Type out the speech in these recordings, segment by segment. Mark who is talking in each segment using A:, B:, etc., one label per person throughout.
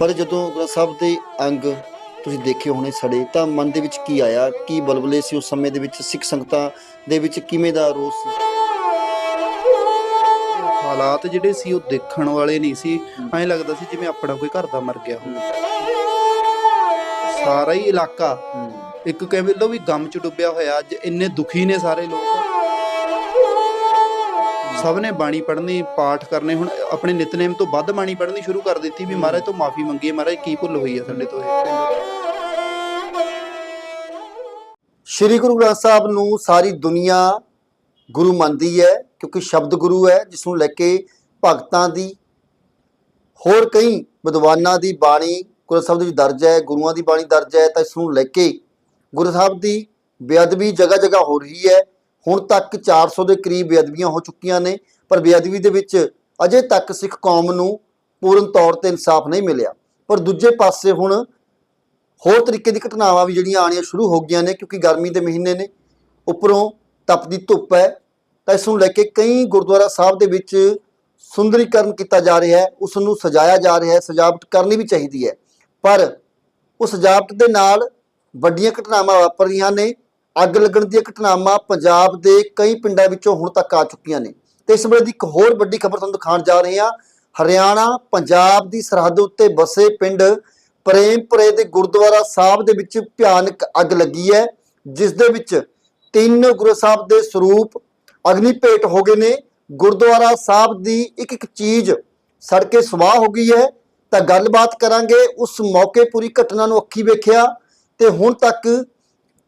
A: ਪਰ ਜਦੋਂ ਗੁਰੂ ਸਾਹਿਬ ਦੇ ਅੰਗ ਤੁਸੀਂ ਦੇਖੇ ਹੋਣੇ ਸੜੇ ਤਾਂ ਮਨ ਦੇ ਵਿੱਚ ਕੀ ਆਇਆ? ਕੀ ਬਲਬਲੇ ਸੀ ਉਸ ਸਮੇਂ ਦੇ ਵਿੱਚ? ਸਿੱਖ ਸੰਗਤਾਂ ਦੇ ਵਿੱਚ ਕਿਵੇਂ ਦਾ ਰੋਸ ਸੀ?
B: ਹਾਲਾਤ ਜਿਹੜੇ ਸੀ ਉਹ ਦੇਖਣ ਵਾਲੇ ਨਹੀਂ ਸੀ। ਐਂ ਲੱਗਦਾ ਸੀ ਜਿਵੇਂ ਆਪਣਾ ਕੋਈ ਘਰ ਦਾ ਮਰ ਗਿਆ ਹੋਵੇ। ਸਾਰਾ ਹੀ ਇਲਾਕਾ ਇੱਕ ਕਹਿੰਦੇ ਲੋ ਵੀ ਗਮ ਚ ਡੁੱਬਿਆ ਹੋਇਆ। ਅੱਜ ਇੰਨੇ ਦੁਖੀ ਨੇ ਸਾਰੇ ਲੋਕ। ਸਭ ਨੇ ਬਾਣੀ ਪੜ੍ਹਨੀ, ਪਾਠ ਕਰਨੇ, ਹੁਣ ਆਪਣੇ ਨਿਤਨੇਮ ਤੋਂ ਵੱਧ ਬਾਣੀ ਪੜ੍ਹਨੀ ਸ਼ੁਰੂ ਕਰ ਦਿੱਤੀ ਵੀ ਮਹਾਰਾਜ ਤੋਂ ਮਾਫੀ ਮੰਗੀਏ, ਮਹਾਰਾਜ ਕੀ ਭੁੱਲ ਹੋਈ ਹੈ ਸਾਡੇ ਤੋਂ
A: ਸ਼੍ਰੀ ਗੁਰੂ ਗ੍ਰੰਥ ਸਾਹਿਬ ਨੂੰ ਸਾਰੀ ਦੁਨੀਆ ਗੁਰੂ ਮੰਨਦੀ ਹੈ, ਕਿਉਂਕਿ ਸ਼ਬਦ ਗੁਰੂ ਹੈ, ਜਿਸ ਨੂੰ ਲੈ ਕੇ ਭਗਤਾਂ ਦੀ, ਹੋਰ ਕਈ ਵਿਦਵਾਨਾਂ ਦੀ ਬਾਣੀ, ਗੁਰੂ ਸਾਹਿਬ ਦੇ ਵਿੱਚ ਦਰਜ ਹੈ, ਗੁਰੂਆਂ ਦੀ ਬਾਣੀ ਦਰਜ ਹੈ, ਤਾਂ ਇਸ ਨੂੰ ਲੈ ਕੇ ਗੁਰੂ ਸਾਹਿਬ ਦੀ ਬੇਅਦਬੀ ਜਗ੍ਹਾ ਜਗ੍ਹਾ ਹੋ ਰਹੀ ਹੈ। ਹੁਣ ਤੱਕ 400 ਦੇ ਕਰੀਬ ਬੇਅਦਬੀਆਂ ਹੋ ਚੁੱਕੀਆਂ ਨੇ, ਪਰ ਬੇਅਦਬੀ ਦੇ ਵਿੱਚ ਅਜੇ ਤੱਕ ਸਿੱਖ ਕੌਮ ਨੂੰ ਪੂਰਨ ਤੌਰ ਤੇ ਇਨਸਾਫ ਨਹੀਂ ਮਿਲਿਆ। ਪਰ ਦੂਜੇ ਪਾਸੇ ਹੁਣ ਹੋਰ ਤਰੀਕੇ ਦੀ ਘਟਨਾਵਾਂ ਵੀ ਜਿਹੜੀਆਂ ਆਣੀਆਂ ਸ਼ੁਰੂ ਹੋ ਗਈਆਂ ਨੇ, ਕਿਉਂਕਿ ਗਰਮੀ ਦੇ ਮਹੀਨੇ ਨੇ, ਉੱਪਰੋਂ ਤਪਦੀ ਧੁੱਪ ਹੈ, ਤਾਂ ਇਸ ਨੂੰ ਲੈ ਕੇ ਕਈ ਗੁਰਦੁਆਰਾ ਸਾਹਿਬ ਦੇ ਵਿੱਚ ਸੁੰਦਰੀਕਰਨ ਕੀਤਾ ਜਾ ਰਿਹਾ ਹੈ, ਉਸ ਨੂੰ ਸਜਾਇਆ ਜਾ ਰਿਹਾ ਹੈ, ਸਜਾਵਟ ਕਰਨੀ ਵੀ ਚਾਹੀਦੀ ਹੈ। ਪਰ ਉਸ ਸਜਾਵਟ ਦੇ ਨਾਲ ਵੱਡੀਆਂ ਘਟਨਾਵਾਂ ਵਾਪਰ ਰਹੀਆਂ ਨੇ ਅੱਗ ਲੱਗਣ ਦੀਆਂ ਘਟਨਾਵਾਂ ਪੰਜਾਬ ਦੇ ਕਈ ਪਿੰਡਾਂ ਵਿੱਚੋਂ ਹੁਣ ਤੱਕ ਆ ਚੁੱਕੀਆਂ ਨੇ। ਤੇ ਇਸ ਵੇਲੇ ਦੀ ਇੱਕ ਹੋਰ ਵੱਡੀ ਖਬਰ ਤੁਹਾਨੂੰ ਦਿਖਾਉਣ ਜਾ ਰਹੇ ਹਾਂ। ਹਰਿਆਣਾ, ਪੰਜਾਬ ਦੀ ਸਰਹੱਦ ਉੱਤੇ ਵਸੇ ਪਿੰਡ ਪ੍ਰੇਮਪੁਰੇ ਦੇ ਗੁਰਦੁਆਰਾ ਸਾਹਿਬ ਦੇ ਵਿੱਚ ਭਿਆਨਕ ਅੱਗ ਲੱਗੀ ਹੈ, ਜਿਸ ਦੇ ਵਿੱਚ ਤਿੰਨ ਗੁਰੂ ਸਾਹਿਬ ਦੇ ਸਰੂਪ ਅਗਨੀ ਭੇਟ ਹੋ ਗਏ ਨੇ। ਗੁਰਦੁਆਰਾ ਸਾਹਿਬ ਦੀ ਇੱਕ ਇੱਕ ਚੀਜ਼ ਸੜ ਕੇ ਸਵਾਹ ਹੋ ਗਈ ਹੈ। ਤਾਂ ਗੱਲਬਾਤ ਕਰਾਂਗੇ ਉਸ ਮੌਕੇ ਪੂਰੀ ਘਟਨਾ ਨੂੰ ਅੱਖੀ ਵੇਖਿਆ। ਤੇ ਹੁਣ ਤੱਕ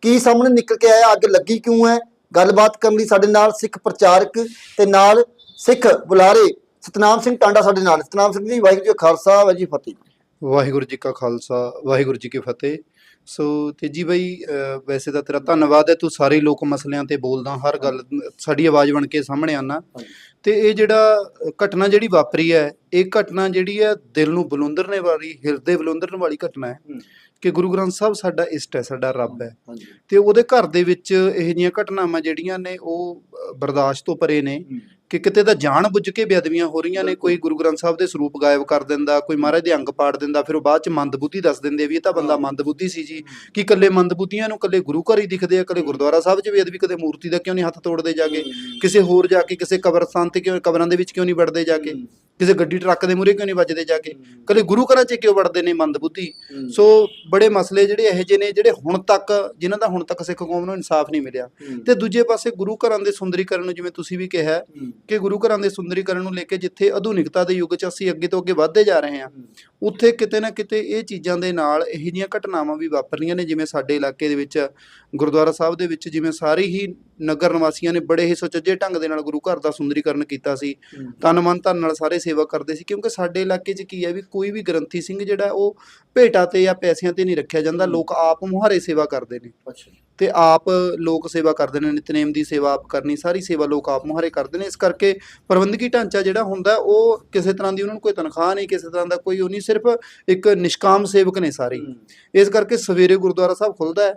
A: ਕੀ ਸਾਹਮਣੇ ਨਿਕਲ ਕੇ ਆਇਆ ਅੱਗ ਲੱਗੀ ਕਿਉਂ ਹੈ? ਗੱਲਬਾਤ ਕਰਨ ਲਈ ਸਾਡੇ ਨਾਲ ਸਿੱਖ ਪ੍ਰਚਾਰਕ ਤੇ ਨਾਲ ਸਿੱਖ ਬੁਲਾਰੇ ਸਤਨਾਮ ਸਿੰਘ ਟਾਂਡਾ ਸਾਡੇ ਨਾਲ ਸਤਨਾਮ ਸਿੰਘ ਜੀ ਵਾਹਿਗੁਰੂ ਜੀ ਕਾ ਖਾਲਸਾ ਵਾਹਿਗੁਰੂ ਜੀ ਕੀ ਫਤਿਹ।
B: ਵਾਹਿਗੁਰੂ ਜੀ ਕਾ ਖਾਲਸਾ ਵਾਹਿਗੁਰੂ ਜੀ ਕੀ ਫਤਿਹ। ਸੋ ਤੇਜੀ ਬਾਈ ਵੈਸੇ ਤਾਂ ਤੇਰਾ ਧੰਨਵਾਦ ਹੈ ਤੂੰ ਸਾਰੇ ਲੋਕ ਮਸਲਿਆਂ ਤੇ ਬੋਲਦਾ ਹਰ ਗੱਲ ਸਾਡੀ ਆਵਾਜ਼ ਬਣ ਕੇ ਸਾਹਮਣੇ ਆਣਾ ਤੇ ਇਹ ਜਿਹੜਾ ਘਟਨਾ ਜਿਹੜੀ ਵਾਪਰੀ ਹੈ ਇਹ ਘਟਨਾ ਜਿਹੜੀ ਹੈ ਦਿਲ ਨੂੰ ਬਲੁੰਦਰਨੇ ਵਾਲੀ ਹਿਰਦੇ ਬਲੁੰਦਰਨ ਵਾਲੀ ਘਟਨਾ ਹੂੰ। ਕਿ ਗੁਰੂ ਗ੍ਰੰਥ ਸਾਹਿਬ ਸਾਡਾ ਇਸ਼ਟ ਹੈ ਸਾਡਾ ਰੱਬ ਹੈ। ਤੇ ਉਹਦੇ ਘਰ ਦੇ ਵਿੱਚ ਇਹ ਜਿਹੀਆਂ ਘਟਨਾਵਾਂ ਜਿਹੜੀਆਂ ਨੇ ਉਹ ਬਰਦਾਸ਼ਤ ਤੋਂ ਪਰੇ ਨੇ ਕਿ ਕਿਤੇ ਤਾਂ ਜਾਣ ਬੁੱਝ ਕੇ ਬੇਅਦਬੀਆਂ ਹੋ ਰਹੀਆਂ ਨੇ ਕੋਈ ਗੁਰੂ ਗ੍ਰੰਥ ਸਾਹਿਬ ਦੇ ਸਰੂਪ ਗਾਇਬ ਕਰ ਦਿੰਦਾ ਕੋਈ ਮਹਾਰਾਜ ਦੇ ਅੰਗ ਪਾੜ ਦਿੰਦਾ ਫਿਰ ਉਹ ਬਾਅਦ ਚ ਮੰਦਬੁੱਧੀ ਦੱਸ ਦਿੰਦੇ ਵੀ ਇਹ ਤਾਂ ਬੰਦਾ। ਮੰਦਬੁੱਧੀ ਸੀ ਜੀ। ਕਿ ਇਕੱਲੇ ਮੰਦਬੁੱਧੀਆਂ ਨੂੰ ਇਕੱਲੇ ਗੁਰੂ ਘਰ ਹੀ ਦਿਖਦੇ ਆ ਇਕੱਲੇ ਗੁਰਦੁਆਰਾ ਸਾਹਿਬ 'ਚ ਬੇਅਦਬੀ ਕਦੇ ਮੂਰਤੀ ਦਾ ਕਿਉਂ ਨਹੀਂ ਹੱਥ ਤੋੜਦੇ ਜਾ ਕੇ ਕਿਸੇ ਹੋਰ ਜਾ ਕੇ ਕਿਸੇ ਕਬਰਸਤਾਨ ਤੇ ਕਿਉਂ ਕਬਰਾਂ ਦੇ ਵਿੱਚ ਕਿਉਂ ਨਹੀਂ ਵੜਦੇ ਜਾ ਕੇ ਕਿਸੇ ਗੱਡੀ ਟਰੱਕ ਦੇ ਮੂਹਰੇ ਕਿਉਂ ਨਹੀਂ ਵੱਜਦੇ ਜਾ ਕੇ? ਇਕੱਲੇ ਗੁਰੂ ਘਰਾਂ 'ਚ ਕਿਉਂ ਵੜਦੇ ਨੇ ਮੰਦਬੁੱਧੀ ਸੋ ਬੜੇ ਮਸਲੇ ਜਿਹੜੇ ਇਹੋ ਜਿਹੇ ਨੇ ਜਿਹੜੇ ਹੁਣ ਤੱਕ ਜਿਨ੍ਹਾਂ ਦਾ ਹੁਣ ਤੱਕ ਸਿੱਖ ਕੌਮ ਨੂੰ ਇਨਸਾਫ ਨਹੀਂ ਮਿਲਿਆ। ਤੇ ਦੂਜੇ ਪਾਸੇ ਗੁਰੂ ਘਰਾਂ ਦੇ ਸੁੰਦਰੀਕਰਨ ਨੂੰ ਜਿਵੇਂ ਤੁਸੀਂ ਵੀ ਕਿਹਾ ਕਿ ਗੁਰੂ ਘਰਾਂ ਦੇ ਸੁੰਦਰੀਕਰਨ ਨੂੰ ਲੈ ਕੇ ਜਿੱਥੇ ਆਧੁਨਿਕਤਾ ਦੇ ਯੁੱਗ 'ਚ ਅਸੀਂ ਅੱਗੇ ਤੋਂ ਅੱਗੇ ਵਧਦੇ ਜਾ ਰਹੇ ਹਾਂ। ਉੱਥੇ ਕਿਤੇ ਨਾ ਕਿਤੇ ਇਹ ਚੀਜ਼ਾਂ ਦੇ ਨਾਲ ਇਹੋ ਜਿਹੀਆਂ ਘਟਨਾਵਾਂ ਵੀ ਵਾਪਰ ਰਹੀਆਂ ਨੇ ਜਿਵੇਂ ਸਾਡੇ ਇਲਾਕੇ ਦੇ ਵਿੱਚ ਗੁਰਦੁਆਰਾ ਸਾਹਿਬ ਦੇ ਵਿੱਚ ਜਿਵੇਂ ਸਾਰੇ ਹੀ ਨਗਰ ਨਿਵਾਸੀਆਂ ਨੇ ਬੜੇ ਹੀ ਸੁਚੱਜੇ ਢੰਗ ਦੇ ਨਾਲ ਗੁਰੂ ਘਰ ਦਾ ਸੁੰਦਰੀਕਰਨ ਕੀਤਾ ਸੀ। ਤਨ ਮਨ ਧਨ ਨਾਲ ਸਾਰੇ ਸੇਵਾ ਕਰਦੇ ਸੀ ਕਿਉਂਕਿ ਸਾਡੇ ਇਲਾਕੇ 'ਚ ਕੀ ਹੈ ਵੀ ਕੋਈ ਵੀ ਗ੍ਰੰਥੀ ਸਿੰਘ ਜਿਹੜਾ ਉਹ ਭੇਟਾ ਤੇ ਜਾਂ ਪੈਸਿਆਂ ਤੇ ਨਹੀਂ ਰੱਖਿਆ ਜਾਂਦਾ ਲੋਕ ਆਪ ਮੁਹਾਰੇ ਸੇਵਾ ਕਰਦੇ ਨੇ।
A: ਅੱਛਾ
B: ਤੇ ਆਪ ਲੋਕ ਸੇਵਾ ਕਰਦੇ ਨੇ ਨਿਤਨੇਮ ਦੀ ਸੇਵਾ ਆਪ ਕਰਨੀ ਸਾਰੀ ਸੇਵਾ ਲੋਕ ਆਪ ਮੁਹਾਰੇ ਕਰਦੇ ਨੇ। ਇਸ ਕਰਕੇ ਪ੍ਰਬੰਧਕੀ ਢਾਂਚਾ ਜਿਹੜਾ ਹੁੰਦਾ ਉਹ ਕਿਸੇ ਤਰ੍ਹਾਂ ਦੀ ਉਹਨਾਂ ਨੂੰ ਕੋਈ ਤਨਖਾਹ ਨਹੀਂ ਕਿਸੇ ਤਰ੍ਹਾਂ ਦਾ ਕੋਈ ਉਹ ਨਹੀਂ ਸਿਰਫ ਇੱਕ ਨਿਸ਼ਕਾਮ ਸੇਵਕ ਨੇ ਸਾਰੇ। ਇਸ ਕਰਕੇ ਸਵੇਰੇ ਗੁਰਦੁਆਰਾ ਸਾਹਿਬ ਖੁੱਲਦਾ ਹੈ।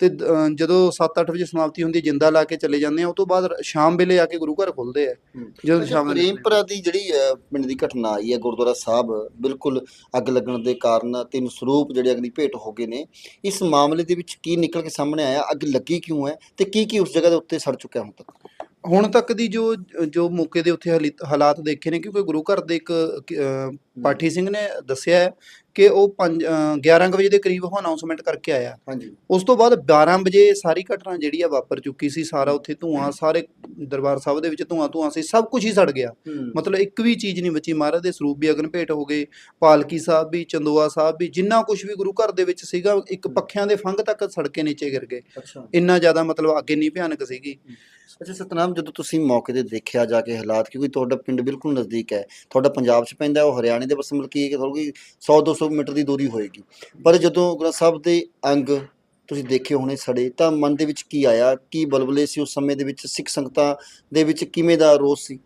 B: ਤੇ ਜਦੋਂ 7-8 ਵਜੇ ਸਮਾਪਤੀ ਹੁੰਦੀ ਜਿੰਦਾ ਲਾ ਕੇ ਚਲੇ ਜਾਂਦੇ ਆ ਉਹ ਤੋਂ ਬਾਅਦ ਸ਼ਾਮ ਵੇਲੇ ਆ ਕੇ ਗੁਰੂ ਘਰ ਖੁੱਲਦੇ ਆ। ਜਦੋਂ ਸ਼ਾਮ
A: ਪ੍ਰੇਮਪੁਰਾ ਦੀ ਜਿਹੜੀ ਪਿੰਡ ਦੀ ਘਟਨਾ ਆਈ ਹੈ ਗੁਰਦੁਆਰਾ ਸਾਹਿਬ ਬਿਲਕੁਲ ਅੱਗ ਲੱਗਣ ਦੇ ਕਾਰਨ ਤਿੰਨ ਸਰੂਪ ਜਿਹੜੇ ਅਗਨੀ ਭੇਟ ਹੋ ਗਏ ਨੇ ਇਸ ਮਾਮਲੇ ਦੇ ਵਿੱਚ ਕੀ ਨਿਕਲ ਕੇ ਸਾਹਮਣੇ ਆਇਆ ਅੱਗ ਲੱਗੀ ਕਿਉਂ ਹੈ ਤੇ ਕੀ ਕੀ ਉਸ ਜਗ੍ਹਾ ਦੇ ਉੱਤੇ ਸੜ ਚੁੱਕਿਆ ਹੁਣ ਤੱਕ?
B: ਹੁਣ ਤੱਕ ਦੀ ਜੋ ਜੋ ਮੌਕੇ ਦੇ ਉੱਥੇ ਹਾਲੀ- ਹਾਲਾਤ ਦੇਖੇ ਨੇ ਕਿਉਂਕਿ ਗੁਰੂ ਘਰ ਦੇ ਇੱਕ ਅ, ਪਾਠੀ ਸਿੰਘ ਨੇ ਦੱਸਿਆ ਹੈ ਕਿ ਉਹ 5 11 ਕੁ ਵਜੇ ਦੇ ਕਰੀਬ ਉਹ ਅਨਾਉਂਸਮੈਂਟ ਕਰਕੇ ਆਇਆ।
A: ਹਾਂਜੀ।
B: ਉਸ ਤੋਂ ਬਾਅਦ 12 ਵਜੇ ਸਾਰੀ ਘਟਨਾ ਜਿਹੜੀ ਆ ਵਾਪਰ ਚੁੱਕੀ ਸੀ ਸਾਰਾ ਉੱਥੇ ਧੂਆਂ ਸਾਰੇ ਦਰਬਾਰ ਸਾਹਿਬ ਦੇ ਵਿੱਚ ਧੂਆਂ ਧੂਆਂ ਸੀ ਸਭ ਕੁਝ ਹੀ ਸੜ ਗਿਆ। ਮਤਲਬ ਇੱਕ ਵੀ ਚੀਜ਼ ਨਹੀਂ ਬਚੀ। ਮਹਾਰਾਜ ਦੇ ਸਰੂਪ ਵੀ ਅਗਨ ਭੇਟ ਹੋ ਗਏ ਪਾਲਕੀ ਸਾਹਿਬ ਵੀ ਚੰਦੋਆ ਸਾਹਿਬ ਵੀ ਜਿੰਨਾ ਕੁਝ ਵੀ ਗੁਰੂ ਘਰ ਦੇ ਵਿੱਚ ਸੀਗਾ ਇੱਕ ਪੱਖਿਆਂ ਦੇ ਫੰਗ ਤੱਕ ਸੜ ਕੇ ਨੀਚੇ ਗਿਰ ਗਏ।
A: ਅੱਛਾ।
B: ਇੰਨਾ ਜ਼ਿਆਦਾ ਮਤਲਬ ਅੱਗੇ ਨਹੀਂ ਭਿਆਨਕ ਸੀਗੀ।
A: ਅੱਛਾ ਸਤਨਾਮ ਜਦੋਂ ਤੁਸੀਂ ਮੌਕੇ ਤੇ ਦੇਖਿਆ ਜਾ ਕੇ ਹਾਲਾਤ ਕਿਉਂਕਿ ਤੁਹਾਡਾ ਪਿੰਡ ਬਿਲਕੁਲ ਨਜ਼ਦੀਕ ਹੈ ਤੁਹਾਡਾ ਪੰਜਾਬ 'ਚ ਪੈਂਦਾ ਉਹ ਹਰਿਆਣੇ ਦੇ ਬਸ ਮਤਲਬ ਕਿ ਥੋੜੀ 100 200 ਮੀਟਰ ਦੀ ਦੂਰੀ ਹੋਏਗੀ। ਪਰ ਜਦੋਂ ਗੁਰੂ ਸਾਹਿਬ ਦੇ ਅੰਗ ਤੁਸੀਂ ਦੇਖੇ ਹੋਣੇ ਸੜੇ ਤਾਂ ਮਨ ਦੇ ਵਿੱਚ ਕੀ ਆਇਆ? ਕੀ ਬਲਬਲੇ ਸੀ ਉਸ ਸਮੇਂ ਦੇ ਵਿੱਚ? ਸਿੱਖ ਸੰਗਤਾਂ ਦੇ ਵਿੱਚ ਕਿਵੇਂ ਦਾ ਰੋਸ ਸੀ?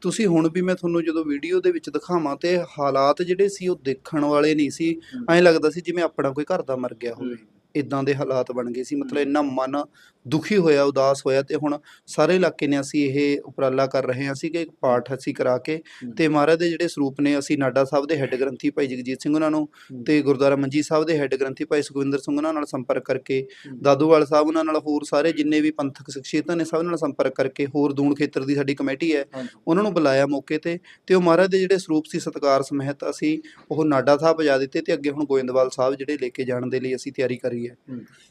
B: ਤੁਸੀਂ ਹੁਣ ਵੀ ਮੈਂ ਤੁਹਾਨੂੰ ਜਦੋਂ ਵੀਡੀਓ ਦੇ ਵਿੱਚ ਦਿਖਾਵਾਂ ਤੇ ਹਾਲਾਤ ਜਿਹੜੇ ਸੀ ਉਹ ਦੇਖਣ ਵਾਲੇ ਨਹੀਂ ਸੀ। ਐਂ ਲੱਗਦਾ ਸੀ ਜਿਵੇਂ ਆਪਣਾ ਕੋਈ ਘਰ ਦਾ ਮਰ ਗਿਆ ਹੋਵੇ। ਇਦਾਂ ਦੇ ਹਾਲਾਤ ਬਣ ਗਏ ਸੀ ਮਤਲਬ ਇੰਨਾ ਮਨ ਦੁਖੀ ਹੋਇਆ ਉਦਾਸ ਹੋਇਆ ਤੇ ਹੁਣ ਸਾਰੇ ਇਲਾਕੇ ਨੇ ਅਸੀਂ ਇਹ ਉਪਰਾਲਾ ਕਰ ਰਹੇ ਹਾਂ ਅਸੀਂ ਕਿ ਇੱਕ ਪਾਠ ਅਸੀਂ ਕਰਾ ਕੇ। ਤੇ ਮਹਾਰਾਜ ਦੇ ਜਿਹੜੇ ਸਰੂਪ ਨੇ ਅਸੀਂ ਨਾਡਾ ਸਾਹਿਬ ਦੇ ਹੈੱਡ ਗ੍ਰੰਥੀ ਭਾਈ ਜਗਜੀਤ ਸਿੰਘ ਉਹਨਾਂ ਨੂੰ। ਤੇ ਗੁਰਦੁਆਰਾ ਮੰਜੀ ਸਾਹਿਬ ਦੇ ਹੈੱਡ ਗ੍ਰੰਥੀ ਭਾਈ ਸੁਖਵਿੰਦਰ ਸਿੰਘ ਉਹਨਾਂ ਨਾਲ ਸੰਪਰਕ ਕਰਕੇ। ਦਾਦੂਵਾਲ ਸਾਹਿਬ ਉਹਨਾਂ ਨਾਲ ਹੋਰ ਸਾਰੇ ਜਿੰਨੇ ਵੀ ਪੰਥਕ ਸ਼ਖਸੀਅਤਾਂ ਨੇ ਸਭ ਨਾਲ ਸੰਪਰਕ ਕਰਕੇ ਹੋਰ ਦੂਣ ਖੇਤਰ ਦੀ ਸਾਡੀ ਕਮੇਟੀ ਹੈ। ਉਹਨਾਂ ਨੂੰ ਬੁਲਾਇਆ ਮੌਕੇ ਤੇ ਤੇ ਉਹ ਮਹਾਰਾਜ ਦੇ ਜਿਹੜੇ ਸਰੂਪ ਸੀ ਸਤਕਾਰ ਸਮਹਿਤ ਅਸੀਂ ਉਹ ਨਾਡਾ ਸਾਹਿਬ ਵਜਾ ਦਿੱਤੇ ਤੇ ਅੱਗੇ ਹੁਣ ਗੋਇੰਦਵਾਲ ਸਾਹਿਬ ਜਿਹੜੇ ਲੈ ਕੇ ਜਾਣ ਦੇ ਲਈ ਅਸੀਂ ਤਿਆਰੀ ਕਰੀ ਹੈ।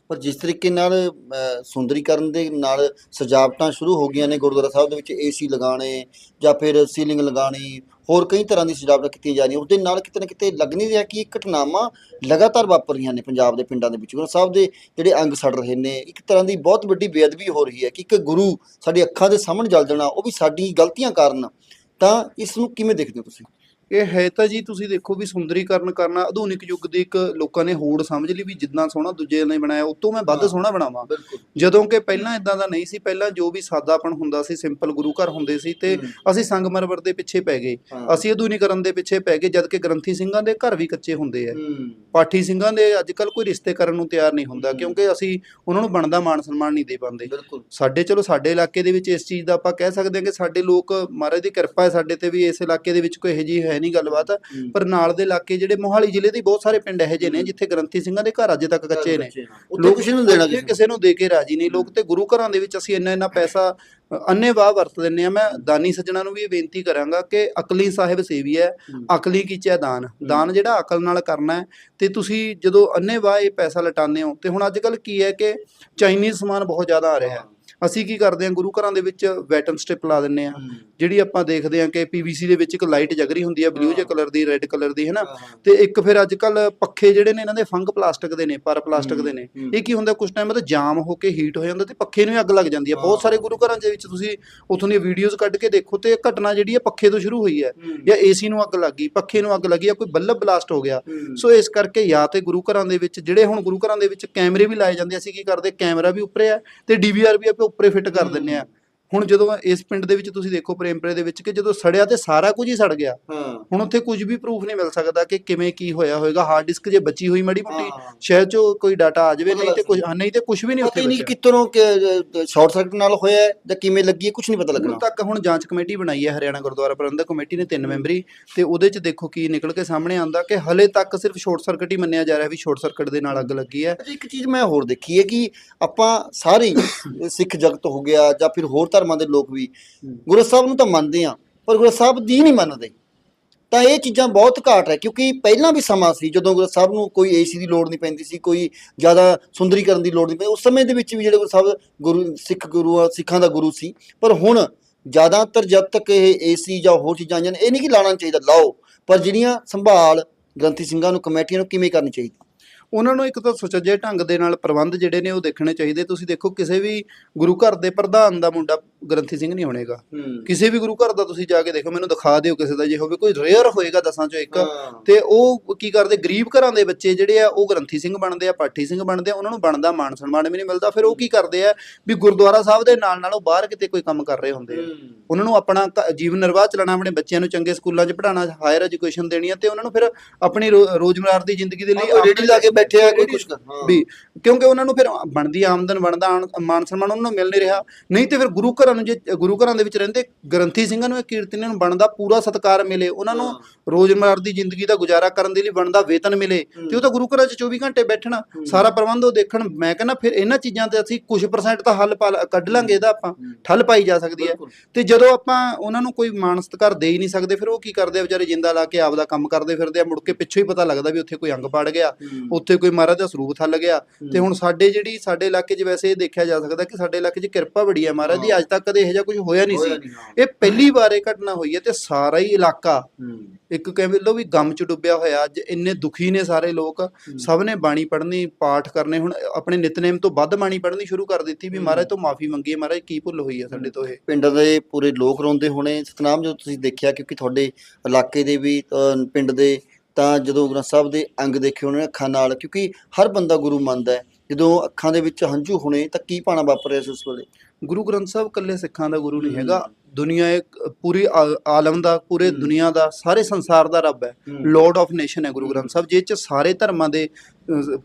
A: ਪਰ ਜਿਸ ਤਰੀਕੇ ਨਾਲ ਅਹ, ਸੁੰਦਰੀਕਰਨ ਦੇ ਨਾਲ ਸਜਾਵਟਾਂ ਸ਼ੁਰੂ ਹੋ ਗਈਆਂ ਨੇ ਗੁਰਦੁਆਰਾ ਸਾਹਿਬ ਦੇ ਵਿੱਚ ਏਸੀ ਲਗਾਉਣੇ ਜਾਂ ਫਿਰ ਸੀਲਿੰਗ ਲਗਾਉਣੀ ਹੋਰ ਕਈ ਤਰ੍ਹਾਂ ਦੀ ਸਜਾਵਟਾਂ ਕੀਤੀਆਂ ਜਾ ਰਹੀਆਂ। ਉਹਦੇ ਨਾਲ ਕਿਤੇ ਨਾ ਕਿਤੇ ਲੱਗ ਨਹੀਂ ਰਿਹਾ ਕਿ ਇਹ ਘਟਨਾਵਾਂ ਲਗਾਤਾਰ ਵਾਪਰ ਰਹੀਆਂ ਨੇ ਪੰਜਾਬ ਦੇ ਪਿੰਡਾਂ ਦੇ ਵਿੱਚ। ਗੁਰੂ ਸਾਹਿਬ ਦੇ ਜਿਹੜੇ ਅੰਗ ਸੜ ਰਹੇ ਨੇ ਇੱਕ ਤਰ੍ਹਾਂ ਦੀ ਬਹੁਤ ਵੱਡੀ ਬੇਅਦਬੀ ਹੋ ਰਹੀ ਹੈ ਕਿ ਇੱਕ ਗੁਰੂ ਸਾਡੀ ਅੱਖਾਂ ਦੇ ਸਾਹਮਣੇ ਜਲ ਜਾਣਾ ਉਹ ਵੀ ਸਾਡੀ ਗਲਤੀਆਂ ਕਾਰਨ। ਤਾਂ ਇਸ ਨੂੰ ਕਿਵੇਂ ਦੇਖਦੇ ਹੋ ਤੁਸੀਂ?
B: ਇਹ ਹੈ ਤਾਂ ਜੀ ਤੁਸੀਂ ਦੇਖੋ ਵੀ ਸੁੰਦਰੀਕਰਨ ਕਰਨਾ ਆਧੁਨਿਕ ਯੁੱਗ ਦੀ ਇੱਕ ਲੋਕਾਂ ਨੇ ਹੋੜ ਸਮਝ ਲਈ ਵੀ ਜਿੱਦਾਂ ਸੋਹਣਾ ਦੂਜੇ ਨੇ ਬਣਾਇਆ ਤੋਂ ਮੈਂ ਵੱਧ। ਸੋਹਣਾ ਬਣਾਵਾਂ ਜਦੋਂ ਕਿ ਪਹਿਲਾਂ ਇਦਾਂ ਦਾ ਨਹੀਂ ਸੀ ਪਹਿਲਾਂ ਜੋ ਵੀ ਸਾਦਾਪਣ ਹੁੰਦਾ ਸੀ ਸਿੰਪਲ ਗੁਰੂ ਘਰ ਹੁੰਦੇ ਸੀ ਤੇ। ਅਸੀਂ ਸੰਗਮਰਮਰ ਦੇ ਪਿੱਛੇ ਪੈ ਗਏ। ਅਸੀਂ ਆਧੁਨਿਕਰਨ ਦੇ ਪਿੱਛੇ ਪੈ ਗਏ ਜਦ ਕਿ ਗ੍ਰੰਥੀ ਸਿੰਘਾਂ ਦੇ ਘਰ ਵੀ ਕੱਚੇ ਹੁੰਦੇ ਆ ਪਾਠੀ ਸਿੰਘਾਂ ਦੇ ਅੱਜ ਕੱਲ ਕੋਈ ਰਿਸ਼ਤੇ ਕਰਨ ਨੂੰ ਤਿਆਰ ਨਹੀਂ ਹੁੰਦਾ। ਕਿਉਂਕਿ ਅਸੀਂ ਉਹਨਾਂ ਨੂੰ ਬਣਦਾ ਮਾਣ ਸਨਮਾਨ ਨਹੀਂ ਦੇ ਪਾਉਂਦੇ ਸਾਡੇ ਚਲੋ ਸਾਡੇ ਇਲਾਕੇ ਦੇ ਵਿੱਚ ਇਸ ਚੀਜ਼ ਦਾ ਆਪਾਂ ਕਹਿ ਸਕਦੇ ਹਾਂ ਕਿ ਸਾਡੇ ਲੋਕ ਮਹਾਰਾਜ ਦੀ ਕਿਰਪਾ ਹੈ ਸਾਡੇ ਤੇ ਵੀ ਇਸ ਇਲਾਕੇ ਦੇ ਵਿੱਚ ਕੋਈ ਇਹੋ ਜਿਹੀ ਹੈ ਨਹੀਂ ਗੱਲਬਾਤ
A: ਹੂੰ।
B: ਪਰ ਨਾਲ ਦੇ ਇਲਾਕੇ ਜਿਹੜੇ ਮੋਹਾਲੀ ਜ਼ਿਲ੍ਹੇ ਦੇ ਬਹੁਤ ਸਾਰੇ ਪਿੰਡ ਇਹੋ ਜਿਹੇ ਨੇ ਜਿੱਥੇ ਗ੍ਰੰਥੀ ਸਿੰਘਾਂ ਦੇ ਘਰ ਅਜੇ ਤੱਕ ਕੱਚੇ ਨੇ।
A: ਉੱਥੇ ਕੁਝ ਨਹੀਂ ਦੇਣਾ ਕਿਸੇ
B: ਕਿਸੇ ਨੂੰ ਦੇ ਕੇ ਰਾਜੀ ਨਹੀਂ। ਲੋਕ ਤੇ ਗੁਰੂ ਘਰਾਂ ਦੇ ਵਿੱਚ ਅਸੀਂ ਇੰਨਾ ਇੰਨਾ ਪੈਸਾ ਅ, ਅੰਨ੍ਹੇਵਾਹ ਵਰਤ ਦਿੰਨੇ ਆ ਮੈਂ ਦਾਨੀ ਸੱਜਣਾ ਨੂੰ ਵੀ ਇਹ ਬੇਨਤੀ ਕਰਾਂਗਾ ਕਿ ਅਕਲੀ ਸਾਹਿਬ ਸੇਵੀ ਹੈ
A: ਹੂੰ।
B: ਅਕਲੀ ਕੀਚੈ ਦਾਨ। ਦਾਨ ਜਿਹੜਾ ਅਕਲ ਨਾਲ ਕਰਨਾ ਹੈ। ਤੇ ਤੁਸੀਂ ਜਦੋਂ ਅੰਨ੍ਹੇਵਾਹ ਇਹ ਪੈਸਾ ਲਟਾਉਂਦੇ ਹੋ ਤੇ ਹੁਣ ਅੱਜ ਕੱਲ ਕੀ ਹੈ ਕਿ ਚਾਈਨੀਜ਼ ਸਮਾਨ ਬਹੁਤ ਜ਼ਿਆਦਾ ਆ ਰਿਹਾ ਹੈ। ਅਸੀਂ ਕੀ ਕਰਦੇ ਹਾਂ ਗੁਰੂ ਘਰਾਂ ਦੇ ਵਿੱਚ ਵੈਟਨ ਸਟ੍ਰਿਪ ਲਾ ਦਿੰਨੇ ਆ। ਜਿਹੜੀ ਆਪਾਂ ਦੇਖਦੇ ਹਾਂ ਕਿ ਪੀਵੀਸੀ ਦੇ ਵਿੱਚ ਇੱਕ ਲਾਈਟ ਜਗ ਰਹੀ ਹੁੰਦੀ ਹੈ ਬਲੂ ਜਿਹੇ। ਕਲਰ ਦੀ ਰੈੱਡ ਕਲਰ ਦੀ ਹੈ ਨਾ
A: ਹਾਂ।
B: ਤੇ ਇੱਕ ਫਿਰ ਅੱਜ ਕੱਲ ਪੱਖੇ ਜਿਹੜੇ ਨੇ ਇਹਨਾਂ ਦੇ ਫੰਗ ਪਲਾਸਟਿਕ ਦੇ ਨੇ ਪਰ ਪਲਾਸਟਿਕ ਦੇ ਨੇ। ਇਹ ਕੀ ਹੁੰਦਾ ਕੁਝ ਟਾਈਮ ਬਾਅਦ ਜਾਮ ਹੋ ਕੇ ਹੀਟ ਹੋ ਜਾਂਦਾ ਤੇ ਪੱਖੇ ਨੂੰ ਅੱਗ ਲੱਗ ਜਾਂਦੀ ਹੈ ਬਹੁਤ। ਸਾਰੇ ਗੁਰੂ ਘਰਾਂ ਦੇ ਵਿੱਚ ਤੁਸੀਂ ਉਥੋਂ ਦੀਆਂ ਵੀਡੀਓਜ਼ ਕੱਢ ਕੇ ਦੇਖੋ ਤੇ ਇਹ ਘਟਨਾ ਜਿਹੜੀ ਹੈ ਪੱਖੇ ਤੋਂ ਸ਼ੁਰੂ ਹੋਈ ਹੈ। ਜਾਂ ਏਸੀ ਨੂੰ ਅੱਗ ਲੱਗੀ ਪੱਖੇ ਨੂੰ ਅੱਗ ਲੱਗੀ ਜਾਂ ਕੋਈ ਬੱਲਬ ਬਲਾਸਟ ਹੋ ਗਿਆ। ਸੋ ਇਸ ਕਰਕੇ ਜਾਂ ਤੇ ਗੁਰੂ ਘਰਾਂ ਦੇ ਵਿੱਚ ਜਿਹੜੇ ਹੁਣ ਗੁਰੂ ਘਰਾਂ ਦੇ ਵਿੱਚ ਕੈਮਰੇ ਵੀ ਲਾਏ ਜਾਂਦੇ ਅਸੀਂ ਕੀ ਕਰਦੇ ਕੈਮਰਾ ਵੀ ਉੱਪਰੇ ਆ ਤੇ ਡੀਵੀਆਰ ਵੀ ਆਪਾਂ ਉੱਪਰੇ ਫਿੱਟ ਕਰ ਦਿੰਨੇ ਆ। ਹੁਣ ਜਦੋਂ ਇਸ ਪਿੰਡ ਦੇ ਵਿੱਚ ਤੁਸੀਂ ਦੇਖੋ ਪ੍ਰੇਮਪੁਰੇ ਦੇ ਵਿੱਚ ਕਿ ਜਦੋਂ ਸੜਿਆ ਤੇ ਸਾਰਾ ਕੁਝ ਹੀ ਸੜ ਗਿਆ ਹੁਣ ਉੱਥੇ ਕੁਝ ਵੀ ਪ੍ਰੂਫ ਨਹੀਂ ਮਿਲ ਸਕਦਾ ਕਿ ਕਿਵੇਂ ਕੀ ਹੋਇਆ ਹੋਵੇਗਾ ਹਾਰਡ ਡਿਸਕ ਜੇ ਬਚੀ ਹੋਈ ਮੜੀ ਮੋਟੀ। ਸ਼ਾਇਦ ਚੋ ਕੋਈ ਡਾਟਾ ਆ ਜਾਵੇ ਨਹੀਂ ਤੇ ਕੁਝ ਨਹੀਂ ਤੇ ਕੁਝ ਵੀ ਨਹੀਂ ਉੱਥੇ
A: ਨਹੀਂ ਕਿਤਨੋਂ ਸ਼ਾਰਟ ਸਰਕਟ ਨਾਲ ਹੋਇਆ ਜਾਂ ਕਿਵੇਂ ਲੱਗੀ ਹੈ ਕੁਝ ਨਹੀਂ ਪਤਾ
B: ਹੁਣ
A: ਲੱਗਣਾ
B: ਤੱਕ ਹੁਣ ਜਾਂਚ ਕਮੇਟੀ ਬਣਾਈ ਹੈ ਹਰਿਆਣਾ ਗੁਰਦੁਆਰਾ ਪ੍ਰਬੰਧਕ ਕਮੇਟੀ ਨੇ ਤਿੰਨ ਮੈਂਬਰੀ ਤੇ ਉਹਦੇ ਚ ਦੇਖੋ ਕੀ ਨਿਕਲ ਕੇ ਸਾਹਮਣੇ ਆਂਦਾ ਕਿ ਹਲੇ ਤੱਕ ਸਿਰਫ ਸ਼ਾਰਟ ਸਰਕਟ ਹੀ ਮੰਨਿਆ ਜਾ ਰਿਹਾ ਵੀ ਸ਼ਾਰਟ ਸਰਕਟ ਦੇ ਨਾਲ ਅੱਗ ਲੱਗੀ ਹੈ।
A: ਇੱਕ ਚੀਜ਼ ਮੈਂ ਹੋਰ ਦੇਖੀ ਹੈ ਕਿ ਆਪਾਂ ਸਾਰੇ ਸਿੱਖ ਜਗਤ ਹੋ ਗਿਆ ਜਾਂ ਫਿਰ ਹੋਰ ਧਰਮਾਂ ਦੇ ਲੋਕ ਵੀ ਗੁਰੂ ਸਾਹਿਬ ਨੂੰ ਤਾਂ ਮੰਨਦੇ ਆ ਪਰ ਗੁਰੂ ਸਾਹਿਬ ਦੀ ਨਹੀਂ ਮੰਨਦੇ। ਤਾਂ ਇਹ ਚੀਜ਼ਾਂ ਬਹੁਤ ਘਾਟ ਹੈ ਕਿਉਂਕਿ ਪਹਿਲਾਂ ਵੀ ਸਮਾਂ ਸੀ ਜਦੋਂ ਗੁਰੂ ਸਾਹਿਬ ਨੂੰ ਕੋਈ ਏਸੀ ਦੀ ਲੋੜ ਨਹੀਂ ਪੈਂਦੀ ਸੀ ਕੋਈ ਜ਼ਿਆਦਾ ਸੁੰਦਰੀਕਰਨ ਦੀ ਲੋੜ ਨਹੀਂ ਪੈਂਦੀ ਉਸ ਸਮੇਂ ਦੇ ਵਿੱਚ ਵੀ ਜਿਹੜੇ ਗੁਰੂ ਸਾਹਿਬ ਗੁਰੂ ਸਿੱਖ ਗੁਰੂ ਆ ਸਿੱਖਾਂ ਦਾ ਗੁਰੂ ਸੀ ਪਰ ਹੁਣ ਜ਼ਿਆਦਾਤਰ ਜਦ ਤੱਕ ਇਹ ਏਸੀ ਜਾਂ ਹੋਰ ਚੀਜ਼ਾਂ ਆਈਆਂ ਨੇ ਇਹ ਨਹੀਂ ਕਿ ਲਾਣਾ ਚਾਹੀਦਾ ਲਾਓ। ਪਰ ਜਿਹੜੀਆਂ ਸੰਭਾਲ ਗ੍ਰੰਥੀ ਸਿੰਘਾਂ ਨੂੰ ਕਮੇਟੀਆਂ ਨੂੰ ਕਿਵੇਂ ਕਰਨੀ ਚਾਹੀਦੀ?
B: ਉਹਨਾਂ ਨੂੰ ਇੱਕ ਤਾਂ ਸੁਚੱਜੇ ਢੰਗ ਦੇ ਨਾਲ ਪ੍ਰਬੰਧ ਜਿਹੜੇ ਨੇ ਉਹ ਦੇਖਣੇ ਚਾਹੀਦੇ। ਤੁਸੀਂ ਦੇਖੋ, ਕਿਸੇ ਵੀ ਗੁਰੂ ਘਰ ਦੇ ਪ੍ਰਧਾਨ ਦਾ ਮੁੰਡਾ ਗ੍ਰੰਥੀ ਸਿੰਘ ਨਹੀਂ ਹੋਣੇਗਾ। ਕਿਸੇ ਵੀ ਗੁਰੂ ਘਰ ਦਾ ਤੁਸੀਂ ਜਾ ਕੇ ਦੇਖੋ ਮੈਨੂੰ ਦਿਖਾ ਦਿਓ ਕਿਸੇ ਦਾ ਜੇ ਹੋਵੇ ਕੋਈ ਰੇਅਰ ਹੋਏਗਾ ਦਸਾਂ ਚੋਂ ਇੱਕ। ਤੇ ਉਹ ਕੀ ਕਰਦੇ ਗਰੀਬ ਘਰਾਂ ਦੇ ਬੱਚੇ ਜਿਹੜੇ ਆ ਉਹ ਗ੍ਰੰਥੀ ਸਿੰਘ ਬਣਦੇ ਆ ਪਾਠੀ ਸਿੰਘ ਬਣਦੇ ਆ ਉਹਨਾਂ ਨੂੰ ਬਣਦਾ ਮਾਣ ਸਨਮਾਨ ਵੀ ਨਹੀਂ ਮਿਲਦਾ। ਫਿਰ ਉਹ ਕੀ ਕਰਦੇ ਆ ਵੀ ਗੁਰਦੁਆਰਾ ਸਾਹਿਬ ਦੇ ਨਾਲ ਨਾਲ ਉਹ ਬਾਹਰ ਕਿਤੇ ਕੋਈ ਕੰਮ ਕਰ ਰਹੇ ਹੁੰਦੇ ਆ। ਉਹਨਾਂ ਨੂੰ ਆਪਣਾ ਜੀਵਨ ਨਿਰਵਾਹ ਚਲਾਉਣਾ ਆਪਣੇ ਬੱਚਿਆਂ ਨੂੰ ਚੰਗੇ ਸਕੂਲਾਂ 'ਚ ਪੜ੍ਹਾਉਣਾ ਹਾਇਰ ਐਜੂਕੇਸ਼ਨ ਦੇਣੀ ਆ ਤੇ ਉਹਨਾਂ ਨੂੰ ਫਿਰ ਆਪਣੀ ਰੋ- ਰੋਜ਼ਮਰਰਾ ਦੀ ਜ਼ਿੰਦਗੀ ਦੇ ਲਈ
A: ਰੇਹੜੀ ਲਾ ਕੇ ਬੈਠੇ ਆ, ਕੋਈ ਹਾਂ।
B: ਵੀ ਕਿਉਂਕਿ ਉਹਨਾਂ ਨੂੰ ਫਿਰ ਬਣਦੀ ਆਮਦਨ ਬਣਦਾ ਮਾਨ ਸਨਮਾਨ ਉਹਨਾਂ ਨੂੰ ਮਿਲ ਨਹੀਂ ਰਿਹਾ। ਨਹੀਂ ਤੇ ਫਿਰ ਗੁਰੂ ਘਰਾਂ ਨੂੰ ਜੇ ਗੁਰੂ ਘਰਾਂ ਦੇ ਵਿੱਚ ਰਹਿੰਦੇ ਗ੍ਰੰਥੀ ਸਿੰਘਾਂ ਨੂੰ ਇਹ ਕੀਰਤਨੀਆਂ ਨੂੰ ਬਣਦਾ ਪੂਰਾ ਸਤਿਕਾਰ ਮਿਲੇ ਉਹਨਾਂ ਨੂੰ ਰੋਜ਼ਮਰਰਾ ਦੀ ਜ਼ਿੰਦਗੀ ਦਾ ਗੁਜ਼ਾਰਾ ਕਰਨ ਦੇ ਲਈ ਬਣਦਾ ਵੇਤਨ ਮਿਲੇ ਤੇ ਉਹ ਤਾਂ ਗੁਰੂ ਘਰਾਂ 'ਚ 24 ਘੰਟੇ ਬੈਠਣਾ ਸਾਰਾ ਪ੍ਰਬੰਧ ਉਹ ਦੇਖਣ। ਮੈਂ ਕਹਿੰਦਾ ਫਿਰ ਇਹਨਾਂ ਚੀਜ਼ਾਂ ਤੇ ਅਸੀਂ ਕੁਝ ਪਰਸੈਂਟ ਤਾਂ ਹੱਲ ਕੱਢ ਲਾਂਗੇ ਇਹਦਾ ਆਪਾਂ ਠੱਲ ਪਾਈ ਜਾ ਸਕਦੀ ਹੈ। ਤੇ ਜਦੋਂ ਆਪਾਂ ਉਹਨਾਂ ਨੂੰ ਕੋਈ ਮਾਣ ਸਤਿਕਾਰ ਦੇ ਹੀ ਨਹੀਂ ਸਕਦੇ ਫਿਰ ਉਹ ਕੀ ਕਰਦੇ ਆ ਵਿਚਾਰੇ? ਜਿੰਦਾ ਲਾ ਕੇ ਆਪਦਾ ਕੰਮ ਕਰਦੇ ਫਿਰਦੇ ਆ ਮੁੜ ਕੇ ਪਿੱਛੋਂ ਹੀ ਪਤਾ ਲੱਗਦਾ ਵੀ ਉੱਥੇ ਕੋਈ ਅੰਗ ਪੜ ਗਿਆ। ਉੱਥੇ ਕੋਈ ਮਹਾਰਾਜ ਦਾ ਸਰੂਪ ਥੱਲ ਗਿਆ। ਤੇ ਹੁਣ ਸਾਡੇ ਜਿਹੜੀ ਸਾਡੇ ਇਲਾਕੇ 'ਚ ਵੈਸੇ ਇਹ ਦੇਖਿਆ ਜਾ ਸਕਦਾ ਕਿ ਸਾਡੇ ਇਲਾਕੇ 'ਚ ਕਿਰਪਾ ਬੜੀ ਹੈ ਮਹਾਰਾਜ ਦੀ ਅੱਜ ਤੱਕ ਕਦੇ ਇਹੋ ਜਿਹਾ ਕੁਝ ਹੋਇਆ ਨਹੀਂ
A: ਹੋਇਆ
B: ਸੀ
A: ਨਹੀਂ, ਹਾਂ।
B: ਇਹ ਪਹਿਲੀ ਵਾਰ ਇਹ ਘਟਨਾ ਹੋਈ ਹੈ ਤੇ ਸਾਰਾ ਹੀ ਇਲਾਕਾ
A: ਹੂੰ।
B: ਇੱਕ ਕਹਿੰਦੇ ਲੋ ਵੀ ਗਮ ਚ ਡੁੱਬਿਆ ਹੋਇਆ। ਅੱਜ ਇੰਨੇ ਦੁਖੀ ਨੇ ਸਾਰੇ ਲੋਕ। ਸਭ ਨੇ ਬਾਣੀ ਪੜ੍ਹਨੀ ਪਾਠ ਕਰਨੇ। ਹੁਣ ਆਪਣੇ ਨਿਤਨੇਮ ਤੋਂ ਵੱਧ ਬਾਣੀ ਪੜ੍ਹਨੀ ਸ਼ੁਰੂ ਕਰ ਦਿੱਤੀ ਵੀ ਮਹਾਰਾਜ ਤੋਂ ਮਾਫੀ ਮੰਗੀ ਹੈ ਮਹਾਰਾਜ ਕੀ ਭੁੱਲ ਹੋਈ ਹੈ ਸਾਡੇ ਤੋਂ ਇਹ।
A: ਪਿੰਡ ਦੇ ਪੂਰੇ ਲੋਕ ਰੋਂਦੇ ਹੋਣੇ। ਸਤਨਾਮ ਜਦੋਂ ਤੁਸੀਂ ਦੇਖਿਆ ਕਿਉਂਕਿ ਤੁਹਾਡੇ ਇਲਾਕੇ ਦੇ ਵੀ ਅਹ, ਪਿੰਡ ਦੇ ਤਾਂ ਜਦੋਂ ਗ੍ਰੰਥ ਸਾਹਿਬ ਦੇ ਅੰਗ ਦੇਖੇ ਹੋਣੇ ਅੱਖਾਂ ਨਾਲ ਕਿਉਂਕਿ ਹਰ ਬੰਦਾ ਗੁਰੂ ਮੰਨਦਾ ਹੈ। ਜਦੋਂ ਅੱਖਾਂ ਦੇ ਵਿੱਚ ਹੰਝੂ ਹੋਣੇ ਤਾਂ ਕੀ ਪਾਣਾ ਵਾਪਰ ਰਿਹਾ ਸੀ ਉਸ ਵੇਲੇ?
B: ਗੁਰੂ ਗ੍ਰੰਥ ਸਾਹਿਬ ਇਕੱਲੇ ਸਿੱਖਾਂ ਦਾ ਗੁਰੂ ਨਹੀਂ ਹੈਗਾ। ਦੁਨੀਆ ਇੱਕ ਪੂਰੀ ਆਲਮ ਦਾ ਪੂਰੇ। ਦੁਨੀਆ ਦਾ ਸਾਰੇ ਸੰਸਾਰ ਦਾ ਰੱਬ ਹੈ। ਲਾਰਡ ਆਫ ਨੇਸ਼ਨ ਹੈ ਗੁਰੂ ਗ੍ਰੰਥ ਸਾਹਿਬ ਜਿਹ ਚ ਸਾਰੇ ਧਰਮਾਂ ਦੇ